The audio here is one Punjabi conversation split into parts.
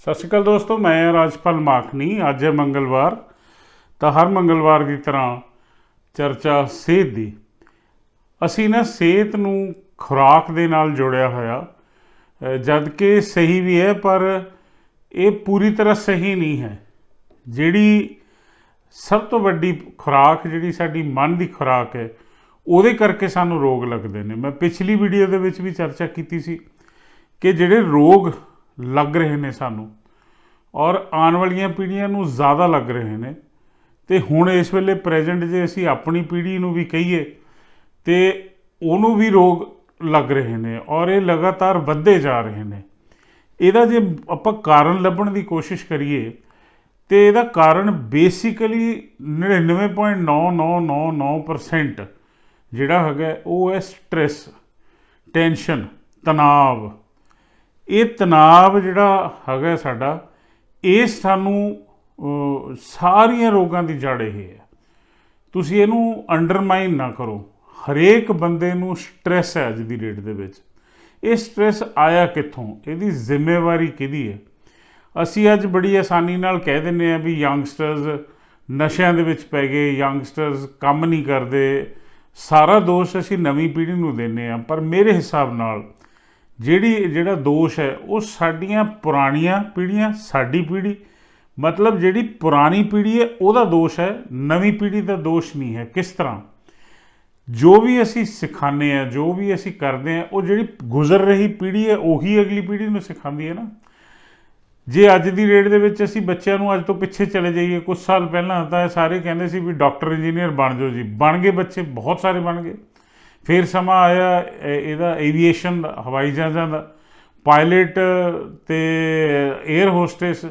ਸਤਿ ਸ਼੍ਰੀ ਅਕਾਲ ਦੋਸਤੋ, ਮੈਂ ਰਾਜਪਾਲ ਮਾਖਣੀ ਅੱਜ ਹੈ ਮੰਗਲਵਾਰ, ਤਾਂ ਹਰ ਮੰਗਲਵਾਰ ਦੀ ਤਰ੍ਹਾਂ ਚਰਚਾ ਸਿਹਤ ਦੀ। ਅਸੀਂ ਨਾ ਸਿਹਤ ਨੂੰ ਖੁਰਾਕ ਦੇ ਨਾਲ ਜੋੜਿਆ ਹੋਇਆ ਜਦ ਕਿ ਸਹੀ ਵੀ ਹੈ, ਪਰ ਇਹ ਪੂਰੀ ਤਰ੍ਹਾਂ ਸਹੀ ਨਹੀਂ ਹੈ। ਜਿਹੜੀ ਸਭ ਤੋਂ ਵੱਡੀ ਖੁਰਾਕ, ਜਿਹੜੀ ਸਾਡੀ ਮਨ ਦੀ ਖੁਰਾਕ ਹੈ, ਉਹਦੇ ਕਰਕੇ ਸਾਨੂੰ ਰੋਗ ਲੱਗਦੇ ਨੇ। ਮੈਂ ਪਿਛਲੀ ਵੀਡੀਓ ਦੇ ਵਿੱਚ ਵੀ ਚਰਚਾ ਕੀਤੀ ਸੀ ਕਿ ਜਿਹੜੇ ਰੋਗ ਲੱਗ ਰਹੇ ਨੇ ਸਾਨੂੰ। ਔਰ ਆਉਣ ਵਾਲੀਆਂ ਪੀੜ੍ਹੀਆਂ ਨੂੰ ਜ਼ਿਆਦਾ ਲੱਗ ਰਹੇ ਨੇ। ਤੇ ਹੁਣ ਇਸ ਵੇਲੇ ਪ੍ਰੈਜ਼ੈਂਟ ਜੇ ਅਸੀਂ ਆਪਣੀ ਪੀੜ੍ਹੀ ਨੂੰ ਵੀ ਕਹੀਏ, ਤੇ ਉਹਨੂੰ ਵੀ ਰੋਗ ਲੱਗ ਰਹੇ ਨੇ ਔਰ ਇਹ ਲਗਾਤਾਰ ਵੱਧਦੇ ਜਾ ਰਹੇ ਨੇ। ਇਹਦਾ ਜੇ ਆਪਾਂ ਕਾਰਨ ਲੱਭਣ ਦੀ ਕੋਸ਼ਿਸ਼ ਕਰੀਏ, ਤੇ ਇਹਦਾ ਕਾਰਨ ਬੇਸਿਕਲੀ 99.9999% ਜਿਹੜਾ ਹੈਗਾ ਉਹ ਹੈ ਸਟ੍ਰੈਸ ਟੈਨਸ਼ਨ ਤਣਾਅ ਇਹ ਤਣਾਅ ਜਿਹੜਾ ਹੈਗਾ ਸਾਡਾ, ਇਹ ਸਾਨੂੰ ਸਾਰੀਆਂ ਰੋਗਾਂ ਦੀ ਜੜ ਇਹ ਹੈ। ਤੁਸੀਂ ਇਹਨੂੰ ਅੰਡਰਮਾਈਨ ਨਾ ਕਰੋ। ਹਰੇਕ ਬੰਦੇ ਨੂੰ ਸਟ੍ਰੈਸ ਹੈ ਅੱਜ ਦੀ ਡੇਟ ਦੇ ਵਿੱਚ। ਇਹ ਸਟ੍ਰੈਸ ਆਇਆ ਕਿੱਥੋਂ? ਇਹਦੀ ਜ਼ਿੰਮੇਵਾਰੀ ਕਿਹਦੀ ਹੈ? ਅਸੀਂ ਅੱਜ ਬੜੀ ਆਸਾਨੀ ਨਾਲ ਕਹਿ ਦਿੰਨੇ ਆ ਵੀ ਯੰਗਸਟਰਸ ਨਸ਼ਿਆਂ ਦੇ ਵਿੱਚ ਪੈ ਗਏ ਯੰਗਸਟਰਸ ਕੰਮ ਨਹੀਂ ਕਰਦੇ। ਸਾਰਾ ਦੋਸ਼ ਅਸੀਂ ਨਵੀਂ ਪੀੜ੍ਹੀ ਨੂੰ ਦਿੰਨੇ ਆ ਪਰ ਮੇਰੇ ਹਿਸਾਬ ਨਾਲ ਜਿਹੜੀ ਜਿਹੜਾ ਦੋਸ਼ ਹੈ, ਉਹ ਸਾਡੀਆਂ ਪੁਰਾਣੀਆਂ ਪੀੜ੍ਹੀਆਂ, ਸਾਡੀ ਪੀੜ੍ਹੀ। ਮਤਲਬ ਜਿਹੜੀ ਪੁਰਾਣੀ ਪੀੜ੍ਹੀ ਹੈ, ਉਹਦਾ ਦੋਸ਼ ਹੈ, ਨਵੀਂ ਪੀੜ੍ਹੀ ਦਾ ਦੋਸ਼ ਨਹੀਂ ਹੈ। ਕਿਸ ਤਰ੍ਹਾਂ? ਜੋ ਵੀ ਅਸੀਂ ਸਿਖਾਉਂਦੇ ਆ ਜੋ ਵੀ ਅਸੀਂ ਕਰਦੇ ਆ ਉਹ ਜਿਹੜੀ ਗੁਜ਼ਰ ਰਹੀ ਪੀੜ੍ਹੀ ਹੈ, ਉਹੀ ਅਗਲੀ ਪੀੜ੍ਹੀ ਨੂੰ ਸਿਖਾਉਂਦੀ ਹੈ ਨਾ। ਜੇ ਅੱਜ ਦੀ ਰੇਟ ਦੇ ਵਿੱਚ ਅਸੀਂ ਬੱਚਿਆਂ ਨੂੰ ਅੱਜ ਤੋਂ ਪਿੱਛੇ ਚਲੇ ਜਾਈਏ ਕੁਝ ਸਾਲ ਪਹਿਲਾਂ ਤਾਂ ਇਹ ਸਾਰੇ ਕਹਿੰਦੇ ਸੀ ਵੀ ਡਾਕਟਰ, ਇੰਜੀਨੀਅਰ ਬਣ ਜਾਓ ਜੀ। ਬਣ ਗਏ ਬੱਚੇ, ਬਹੁਤ ਸਾਰੇ ਬਣ ਗਏ। ਫਿਰ ਸਮਾਂ ਆਇਆ ਇਹਦਾ ਏਵੀਏਸ਼ਨ ਦਾ, ਹਵਾਈ ਜਹਾਜ਼ਾਂ ਦਾ। ਪਾਇਲਟ ਤੇ 에ਅਰ ਹੋਸਟੈਸ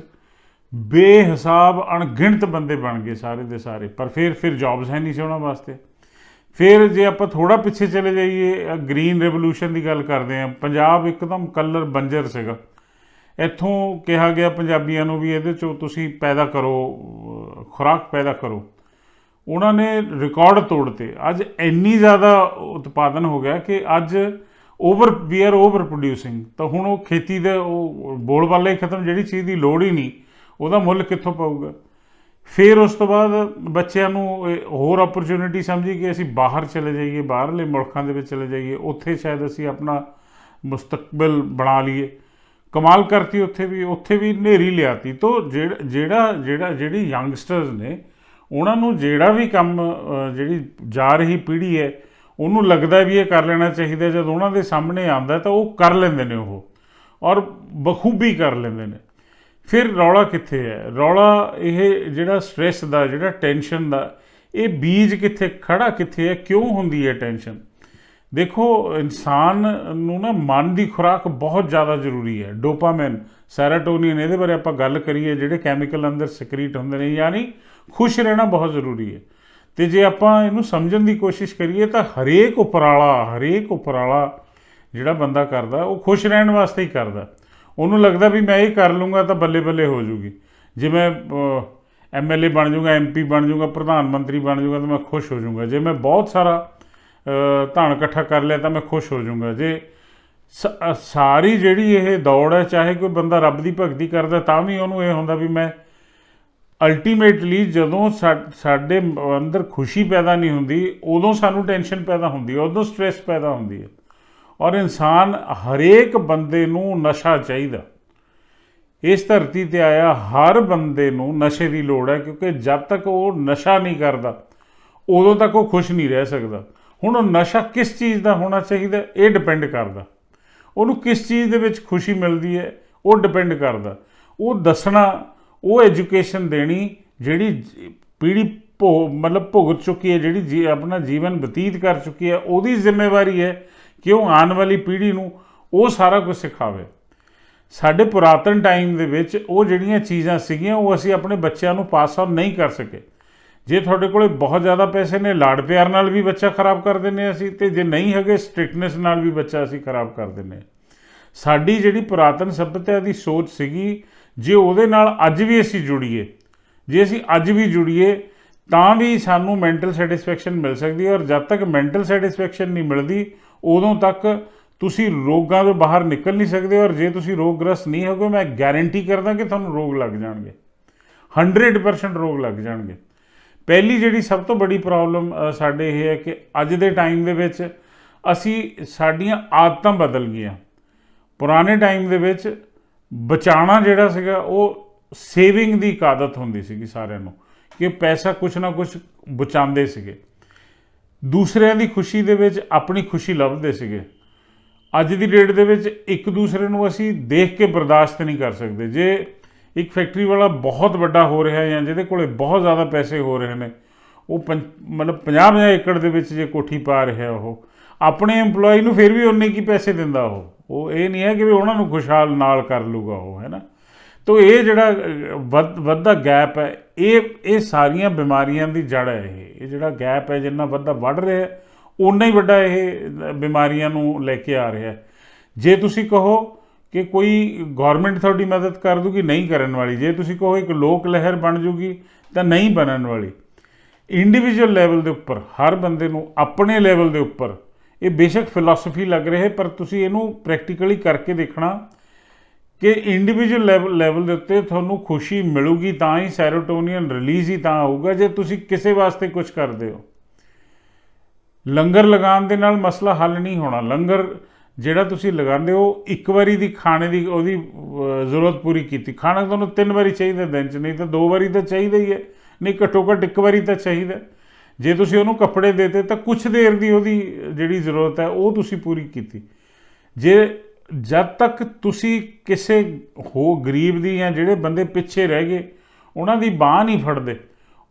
ਬੇਹਿਸਾਬ ਅਣਗਿਣਤ ਬੰਦੇ ਬਣ ਗਏ ਸਾਰੇ ਦੇ ਸਾਰੇ, ਪਰ ਫਿਰ ਫਿਰ ਜੌਬਸ ਹੈ ਨਹੀਂ ਸੀ ਉਹਨਾਂ ਵਾਸਤੇ। ਫਿਰ ਜੇ ਆਪਾਂ ਥੋੜਾ ਪਿੱਛੇ ਚਲੇ ਜਾਈਏ ਗ੍ਰੀਨ ਰੈਵੋਲੂਸ਼ਨ ਦੀ ਗੱਲ ਕਰਦੇ ਆ ਪੰਜਾਬ ਇੱਕਦਮ ਕਲਰ ਬੰਜਰ ਸੀਗਾ। ਇੱਥੋਂ ਕਿਹਾ ਗਿਆ ਪੰਜਾਬੀਆਂ ਨੂੰ ਵੀ ਇਹਦੇ ਚੋਂ ਤੁਸੀਂ ਪੈਦਾ ਕਰੋ ਖੁਰਾਕ ਪੈਦਾ ਕਰੋ। ਉਹਨਾਂ ਨੇ ਰਿਕਾਰਡ ਤੋੜਤੇ। ਅੱਜ ਇੰਨੀ ਜ਼ਿਆਦਾ ਉਤਪਾਦਨ ਹੋ ਗਿਆ ਕਿ ਅੱਜ over we are over producing ਤਾਂ ਹੁਣ ਉਹ ਖੇਤੀ ਦੇ ਉਹ ਬੋਲ ਵਾਲੇ ਖਤਮ, ਜਿਹੜੀ ਚੀਜ਼ ਦੀ ਲੋੜ ਹੀ ਨਹੀਂ, ਉਹਦਾ ਮੁੱਲ ਕਿੱਥੋਂ ਪਾਊਗਾ? ਫਿਰ ਉਸ ਤੋਂ ਬਾਅਦ ਬੱਚਿਆਂ ਨੂੰ ਹੋਰ ਓਪਰਚੁਨਿਟੀ ਸਮਝੀ ਕਿ ਅਸੀਂ ਬਾਹਰ ਚਲੇ ਜਾਈਏ, ਬਾਹਰਲੇ ਮੁਲਕਾਂ ਦੇ ਵਿੱਚ ਚਲੇ ਜਾਈਏ, ਉੱਥੇ ਸ਼ਾਇਦ ਅਸੀਂ ਆਪਣਾ ਮੁਸਤਕਬਲ ਬਣਾ ਲਈਏ। ਕਮਾਲ ਕਰਤੀ ਉੱਥੇ ਵੀ ਉੱਥੇ ਵੀ ਨੇਰੀ ਲਿਆਤੀ। ਤੋਂ ਜਿਹੜਾ ਜਿਹੜਾ, ਜਿਹੜੀ ਯੰਗਸਟਰਸ ਨੇ ਉਹਨਾਂ ਨੂੰ ਜਿਹੜਾ ਵੀ ਕੰਮ ਜਿਹੜੀ ਜਾ ਰਹੀ ਪੀੜ੍ਹੀ ਹੈ, ਉਹਨੂੰ ਲੱਗਦਾ ਵੀ ਇਹ ਕਰ ਲੈਣਾ ਚਾਹੀਦਾ ਜਦ ਉਹਨਾਂ ਦੇ ਸਾਹਮਣੇ ਆਉਂਦਾ ਤਾਂ ਉਹ ਕਰ ਲੈਂਦੇ ਨੇ ਉਹ, ਔਰ ਬਖੂਬੀ ਕਰ ਲੈਂਦੇ ਨੇ। ਫਿਰ ਰੌਲਾ ਕਿੱਥੇ ਹੈ? ਰੌਲਾ ਇਹ ਜਿਹੜਾ ਸਟ੍ਰੈਸ ਦਾ, ਜਿਹੜਾ ਟੈਨਸ਼ਨ ਦਾ, ਇਹ ਬੀਜ ਕਿੱਥੇ ਖੜਾ ਕਿੱਥੇ ਹੈ? ਕਿਉਂ ਹੁੰਦੀ ਹੈ ਟੈਨਸ਼ਨ ਦੇਖੋ, ਇਨਸਾਨ ਨੂੰ ਨਾ ਮਨ ਦੀ ਖੁਰਾਕ ਬਹੁਤ ਜ਼ਿਆਦਾ ਜ਼ਰੂਰੀ ਹੈ। ਡੋਪਾਮਾਈਨ, ਸੈਰਾਟੋਨਿਨ, ਇਹਦੇ ਬਾਰੇ ਆਪਾਂ ਗੱਲ ਕਰੀਏ, ਜਿਹੜੇ ਕੈਮੀਕਲ ਅੰਦਰ ਸਿਕਰੀਟ ਹੁੰਦੇ ਨੇ, ਯਾਨੀ ਖੁਸ਼ ਰਹਿਣਾ ਬਹੁਤ ਜ਼ਰੂਰੀ ਹੈ। ਤੇ ਜੇ ਆਪਾਂ ਇਹਨੂੰ ਸਮਝਣ ਦੀ ਕੋਸ਼ਿਸ਼ ਕਰੀਏ ਤਾਂ ਹਰੇਕ ਉਪਰਾਲਾ ਹਰੇਕ ਉਪਰਾਲਾ ਜਿਹੜਾ ਬੰਦਾ ਕਰਦਾ, ਉਹ ਖੁਸ਼ ਰਹਿਣ ਵਾਸਤੇ ਹੀ ਕਰਦਾ। ਉਹਨੂੰ ਲੱਗਦਾ ਵੀ ਮੈਂ ਇਹ ਕਰ ਲੂੰਗਾ ਤਾਂ ਬੱਲੇ ਬੱਲੇ ਹੋ ਜੂਗੀ। ਜੇ ਮੈਂ ਐਮਐਲਏ ਬਣ ਜਾਊਗਾ ਐਮਪੀ ਬਣ ਜਾਊਗਾ ਪ੍ਰਧਾਨ ਮੰਤਰੀ ਬਣ ਜਾਊਗਾ ਤਾਂ ਮੈਂ ਖੁਸ਼ ਹੋ ਜਾਊਗਾ ਜੇ ਮੈਂ ਬਹੁਤ ਸਾਰਾ ਧਨ ਇਕੱਠਾ ਕਰ ਲਿਆ ਤਾਂ ਮੈਂ ਖੁਸ਼ ਹੋ ਜਾਊਗਾ ਜੇ ਸ- ਸਾਰੀ ਜਿਹੜੀ ਇਹ ਦੌੜ ਹੈ, ਚਾਹੇ ਕੋਈ ਬੰਦਾ ਰੱਬ ਦੀ ਭਗਤੀ ਕਰਦਾ ਤਾਂ ਵੀ ਉਹਨੂੰ ਇਹ ਹੁੰਦਾ ਵੀ ਮੈਂ ਅਲਟੀਮੇਟਲੀ ਜਦੋਂ ਸਾ- ਸਾਡੇ ਅੰਦਰ ਖੁਸ਼ੀ ਪੈਦਾ ਨਹੀਂ ਹੁੰਦੀ, ਉਦੋਂ ਸਾਨੂੰ ਟੈਨਸ਼ਨ ਪੈਦਾ ਹੁੰਦੀ ਹੈ, ਉਦੋਂ ਸਟ੍ਰੈਸ ਪੈਦਾ ਹੁੰਦੀ ਹੈ। ਔਰ ਇਨਸਾਨ ਹਰੇਕ ਬੰਦੇ ਨੂੰ ਨਸ਼ਾ ਚਾਹੀਦਾ। ਇਸ ਧਰਤੀ ਤੇ ਆਇਆ ਹਰ ਬੰਦੇ ਨੂੰ ਨਸ਼ੇ ਦੀ ਲੋੜ ਹੈ, ਕਿਉਂਕਿ ਜਦ ਤੱਕ ਉਹ ਨਸ਼ਾ ਨਹੀਂ ਕਰਦਾ, ਉਦੋਂ ਤੱਕ ਉਹ ਖੁਸ਼ ਨਹੀਂ ਰਹਿ ਸਕਦਾ। ਹੁਣ ਉਹ ਨਸ਼ਾ ਕਿਸ ਚੀਜ਼ ਦਾ ਹੋਣਾ ਚਾਹੀਦਾ? ਇਹ ਡਿਪੈਂਡ ਕਰਦਾ। ਉਹਨੂੰ ਕਿਸ ਚੀਜ਼ ਦੇ ਵਿੱਚ ਖੁਸ਼ੀ ਮਿਲਦੀ ਹੈ? ਉਹ ਡਿਪੈਂਡ ਕਰਦਾ। ਉਹ ਦੱਸਣਾ ਉਹ ਐਜੂਕੇਸ਼ਨ ਦੇਣੀ ਜਿਹੜੀ ਜ- ਪੀੜ੍ਹੀ ਭੋ ਮਤਲਬ ਭੁਗਤ ਚੁੱਕੀ ਹੈ, ਜਿਹੜੀ ਜੀ ਆਪਣਾ ਜੀਵਨ ਬਤੀਤ ਕਰ ਚੁੱਕੀ ਹੈ, ਉਹਦੀ ਜ਼ਿੰਮੇਵਾਰੀ ਹੈ ਕਿ ਉਹ ਆਉਣ ਵਾਲੀ ਪੀੜ੍ਹੀ ਨੂੰ ਉਹ ਸਾਰਾ ਕੁਝ ਸਿਖਾਵੇ। ਸਾਡੇ ਪੁਰਾਤਨ ਟਾਈਮ ਦੇ ਵਿੱਚ ਉਹ ਜਿਹੜੀਆਂ ਚੀਜ਼ਾਂ ਸੀਗੀਆਂ, ਉਹ ਅਸੀਂ ਆਪਣੇ ਬੱਚਿਆਂ ਨੂੰ ਪਾਸ ਆਨ ਨਹੀਂ ਕਰ ਸਕੇ। ਜੇ ਤੁਹਾਡੇ ਕੋਲੇ ਬਹੁਤ ਜ਼ਿਆਦਾ ਪੈਸੇ ਨੇ ਲਾੜ ਪਿਆਰ ਨਾਲ ਵੀ ਬੱਚਾ ਖਰਾਬ ਕਰ ਦਿੰਨੇ ਅਸੀਂ, ਤੇ ਜੇ ਨਹੀਂ ਹੈਗੇ, ਸਟ੍ਰਿਕਟਨੈਸ ਨਾਲ ਵੀ ਬੱਚਾ ਅਸੀਂ ਖਰਾਬ ਕਰ ਦਿੰਨੇ ਸਾਡੀ ਜਿਹੜੀ ਪੁਰਾਤਨ ਸਭਿਅਤਾ ਦੀ ਸੋਚ ਸੀਗੀ ਜੇ ਉਹਦੇ ਨਾਲ ਅੱਜ ਵੀ ਅਸੀਂ ਜੁੜੀਏ, ਜੇ ਅਸੀਂ ਅੱਜ ਵੀ ਜੁੜੀਏ, ਤਾਂ ਵੀ ਸਾਨੂੰ ਮੈਂਟਲ ਸੈਟੀਸਫੈਕਸ਼ਨ ਮਿਲ ਸਕਦੀ ਹੈ ਔਰ ਜਦ ਤੱਕ ਮੈਂਟਲ ਸੈਟੀਸਫੈਕਸ਼ਨ ਨਹੀਂ ਮਿਲਦੀ, ਉਦੋਂ ਤੱਕ ਤੁਸੀਂ ਰੋਗਾਂ ਤੋਂ ਬਾਹਰ ਨਿਕਲ ਨਹੀਂ ਸਕਦੇ ਔਰ ਜੇ ਤੁਸੀਂ ਰੋਗਗ੍ਰਸਤ ਨਹੀਂ ਹੋਗੇ, ਮੈਂ ਗਾਰੰਟੀ ਕਰਦਾ ਕਿ ਤੁਹਾਨੂੰ ਰੋਗ ਲੱਗ ਜਾਣਗੇ। 100% ਰੋਗ ਲੱਗ ਜਾਣਗੇ। ਪਹਿਲੀ ਜਿਹੜੀ ਸਭ ਤੋਂ ਵੱਡੀ ਪ੍ਰੋਬਲਮ ਸਾਡੇ ਇਹ ਹੈ ਕਿ ਅੱਜ ਦੇ ਟਾਈਮ ਦੇ ਵਿੱਚ ਅਸੀਂ ਸਾਡੀਆਂ ਆਦਤਾਂ ਬਦਲ ਗਈਆਂ। ਪੁਰਾਣੇ ਟਾਈਮ ਦੇ ਵਿੱਚ ਬਚਾਉਣਾ ਜਿਹੜਾ ਸੀਗਾ, ਉਹ ਸੇਵਿੰਗ ਦੀ ਇੱਕ ਆਦਤ ਹੁੰਦੀ ਸੀਗੀ ਸਾਰਿਆਂ ਨੂੰ ਕਿ ਪੈਸਾ ਕੁਛ ਨਾ ਕੁਛ ਬਚਾਉਂਦੇ ਸੀਗੇ। ਦੂਸਰਿਆਂ ਦੀ ਖੁਸ਼ੀ ਦੇ ਵਿੱਚ ਆਪਣੀ ਖੁਸ਼ੀ ਲੱਭਦੇ ਸੀਗੇ। ਅੱਜ ਦੀ ਡੇਟ ਦੇ ਵਿੱਚ ਇੱਕ ਦੂਸਰੇ ਨੂੰ ਅਸੀਂ ਦੇਖ ਕੇ ਬਰਦਾਸ਼ਤ ਨਹੀਂ ਕਰ ਸਕਦੇ। ਜੇ ਇੱਕ ਫੈਕਟਰੀ ਵਾਲਾ ਬਹੁਤ ਵੱਡਾ ਹੋ ਰਿਹਾ ਹੈ ਜਾਂ ਜਿਹਦੇ ਕੋਲੇ ਬਹੁਤ ਜ਼ਿਆਦਾ ਪੈਸੇ ਹੋ ਰਹੇ ਨੇ, ਉਹ ਪੰ- ਮਤਲਬ 50 ਏਕੜ ਦੇ ਵਿੱਚ ਜੇ ਕੋਠੀ ਪਾ ਰਿਹਾ ਉਹ, ਆਪਣੇ EMPLOYE ਨੂੰ ਫਿਰ ਵੀ ਉਨੇ ਕੀ ਪੈਸੇ ਦਿੰਦਾ ਉਹ? ਉਹ ਇਹ ਨਹੀਂ ਹੈ ਕਿ ਵੀ ਉਹਨਾਂ ਨੂੰ ਖੁਸ਼ਹਾਲ ਨਾਲ ਕਰ ਲੂਗਾ ਉਹ, ਹੈ ਨਾ? ਤੋ ਇਹ ਜਿਹੜਾ, ਵੱਧ, ਵੱਧਦਾ ਗੈਪ ਹੈ, ਇਹ ਇਹ ਸਾਰੀਆਂ ਬਿਮਾਰੀਆਂ ਦੀ ਜੜ ਹੈ ਇਹ। ਇਹ ਜਿਹੜਾ ਗੈਪ ਹੈ, ਜਿੰਨਾ ਵੱਧਦਾ ਵੱਧ ਰਿਹਾ ਉਨਾ ਹੀ ਵੱਡਾ ਇਹ ਬਿਮਾਰੀਆਂ ਨੂੰ ਲੈ ਕੇ ਆ ਰਿਹਾ ਜੇ ਤੁਸੀਂ ਕਹੋ ਕਿ ਕੋਈ ਗਵਰਨਮੈਂਟ ਤੁਹਾਡੀ ਮਦਦ ਕਰ ਦੂਗੀ, ਨਹੀਂ ਕਰਨ ਵਾਲੀ, ਜੇ ਤੁਸੀਂ ਕਹੋ ਇੱਕ ਲੋਕ ਲਹਿਰ ਬਣ ਜੂਗੀ, ਤਾਂ ਨਹੀਂ ਬਣਨ ਵਾਲੀ। ਇੰਡੀਵਿਜੂਅਲ ਲੈਵਲ ਦੇ ਉੱਪਰ, ਹਰ ਬੰਦੇ ਨੂੰ ਆਪਣੇ ਲੈਵਲ ਦੇ ਉੱਪਰ ਇਹ ਬੇਸ਼ੱਕ ਫਿਲਾਸਫੀ ਲੱਗ ਰਿਹਾ ਪਰ ਤੁਸੀਂ ਇਹਨੂੰ ਪ੍ਰੈਕਟੀਕਲੀ ਕਰਕੇ ਦੇਖਣਾ ਕਿ ਇੰਡੀਵਿਜੂਅਲ ਲੈਵਲ ਲੈਵਲ ਦੇ ਉੱਤੇ ਤੁਹਾਨੂੰ ਖੁਸ਼ੀ ਮਿਲੂਗੀ, ਤਾਂ ਹੀ ਸੈਰੋਟੋਨਿਨ ਰਿਲੀਜ਼ ਹੀ ਤਾਂ ਹੋਊਗਾ ਜੇ ਤੁਸੀਂ ਕਿਸੇ ਵਾਸਤੇ ਕੁਝ ਕਰਦੇ ਹੋ। ਲੰਗਰ ਲਗਾਉਣ ਦੇ ਨਾਲ ਮਸਲਾ ਹੱਲ ਨਹੀਂ ਹੋਣਾ। ਲੰਗਰ ਜਿਹੜਾ ਤੁਸੀਂ ਲਗਾਉਂਦੇ ਹੋ, ਇੱਕ ਵਾਰੀ ਦੀ ਖਾਣੇ ਦੀ ਉਹਦੀ ਜ਼ਰੂਰਤ ਪੂਰੀ ਕੀਤੀ। ਖਾਣਾ ਤੁਹਾਨੂੰ ਤਿੰਨ ਵਾਰੀ ਚਾਹੀਦਾ ਦਿਨ 'ਚ, ਨਹੀਂ ਤਾਂ ਦੋ ਵਾਰੀ ਤਾਂ ਚਾਹੀਦਾ ਹੀ ਹੈ। ਨਹੀਂ, ਘੱਟੋ ਘੱਟ ਇੱਕ ਵਾਰੀ ਤਾਂ ਚਾਹੀਦਾ। ਜੇ ਤੁਸੀਂ ਉਹਨੂੰ ਕੱਪੜੇ ਦੇਤੇ ਤਾਂ ਕੁਝ ਦੇਰ ਦੀ ਉਹਦੀ ਜਿਹੜੀ ਜ਼ਰੂਰਤ ਹੈ, ਉਹ ਤੁਸੀਂ ਪੂਰੀ ਕੀਤੀ। ਜੇ ਜਦ ਤੱਕ ਤੁਸੀਂ ਕਿਸੇ ਹੋ ਗਰੀਬ ਦੀ ਜਾਂ ਜਿਹੜੇ ਬੰਦੇ ਪਿੱਛੇ ਰਹਿ ਗਏ, ਉਹਨਾਂ ਦੀ ਬਾਹ ਨਹੀਂ ਫੜਦੇ,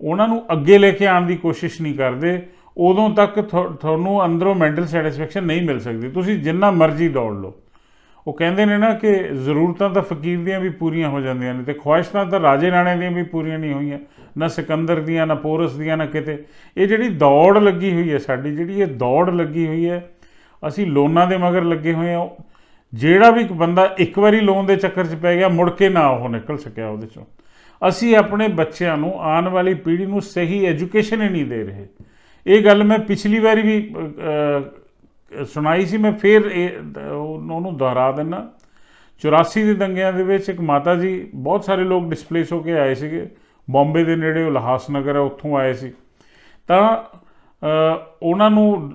ਉਹਨਾਂ ਨੂੰ ਅੱਗੇ ਲੈ ਕੇ ਆਉਣ ਦੀ ਕੋਸ਼ਿਸ਼ ਨਹੀਂ ਕਰਦੇ, ਉਦੋਂ ਤੱਕ ਤੁਹਾ- ਤੁਹਾਨੂੰ ਅੰਦਰੋਂ ਮੈਂਟਲ ਸੈਟੀਸਫੈਕਸ਼ਨ ਨਹੀਂ ਮਿਲ ਸਕਦੀ। ਤੁਸੀਂ ਜਿੰਨਾ ਮਰਜ਼ੀ ਦੌੜ ਲਓ। ਉਹ ਕਹਿੰਦੇ ਨੇ ਨਾ ਕਿ ਜ਼ਰੂਰਤਾਂ ਤਾਂ ਫਕੀਰ ਦੀਆਂ ਵੀ ਪੂਰੀਆਂ ਹੋ ਜਾਂਦੀਆਂ ਨੇ ਤੇ ਖੁਆਇਸ਼ਾਂ ਤਾਂ ਰਾਜੇ ਰਾਣੇ ਦੀਆਂ ਵੀ ਪੂਰੀਆਂ ਨਹੀਂ ਹੋਈਆਂ, ਨਾ ਸਿਕੰਦਰ ਦੀਆਂ, ਨਾ ਪੋਰਸ ਦੀਆਂ, ਨਾ ਕਿਤੇ। ਇਹ ਜਿਹੜੀ ਦੌੜ ਲੱਗੀ ਹੋਈ ਹੈ ਸਾਡੀ, ਜਿਹੜੀ ਇਹ ਦੌੜ ਲੱਗੀ ਹੋਈ ਹੈ, ਅਸੀਂ ਲੋਨਾਂ ਦੇ ਮਗਰ ਲੱਗੇ ਹੋਏ ਆ ਜਿਹੜਾ ਵੀ ਇੱਕ ਬੰਦਾ ਇੱਕ ਵਾਰੀ ਲੋਨ ਦੇ ਚੱਕਰ 'ਚ ਪੈ ਗਿਆ, ਮੁੜ ਕੇ ਨਾ ਉਹ ਨਿਕਲ ਸਕਿਆ ਉਹਦੇ 'ਚੋਂ। ਅਸੀਂ ਆਪਣੇ ਬੱਚਿਆਂ ਨੂੰ ਆਉਣ ਵਾਲੀ ਪੀੜ੍ਹੀ ਨੂੰ ਸਹੀ ਐਜੂਕੇਸ਼ਨ ਹੀ ਨਹੀਂ ਦੇ ਰਹੇ। ਇਹ ਗੱਲ ਮੈਂ ਪਿਛਲੀ ਵਾਰੀ ਵੀ ਸੁਣਾਈ ਸੀ, ਮੈਂ ਫਿਰ ਇਹ ਉਹਨੂੰ ਦੁਹਰਾ ਦਿੰਨਾ। 84 ਦੇ ਦੰਗਿਆਂ ਦੇ ਵਿੱਚ ਇੱਕ ਮਾਤਾ ਜੀ, ਬਹੁਤ ਸਾਰੇ ਲੋਕ ਡਿਸਪਲੇਸ ਹੋ ਕੇ ਆਏ ਸੀਗੇ। ਬੰਬੇ ਦੇ ਨੇੜੇ ਉਲਹਾਸ ਨਗਰ ਹੈ, ਉੱਥੋਂ ਆਏ ਸੀ। ਤਾਂ ਉਹਨਾਂ ਨੂੰ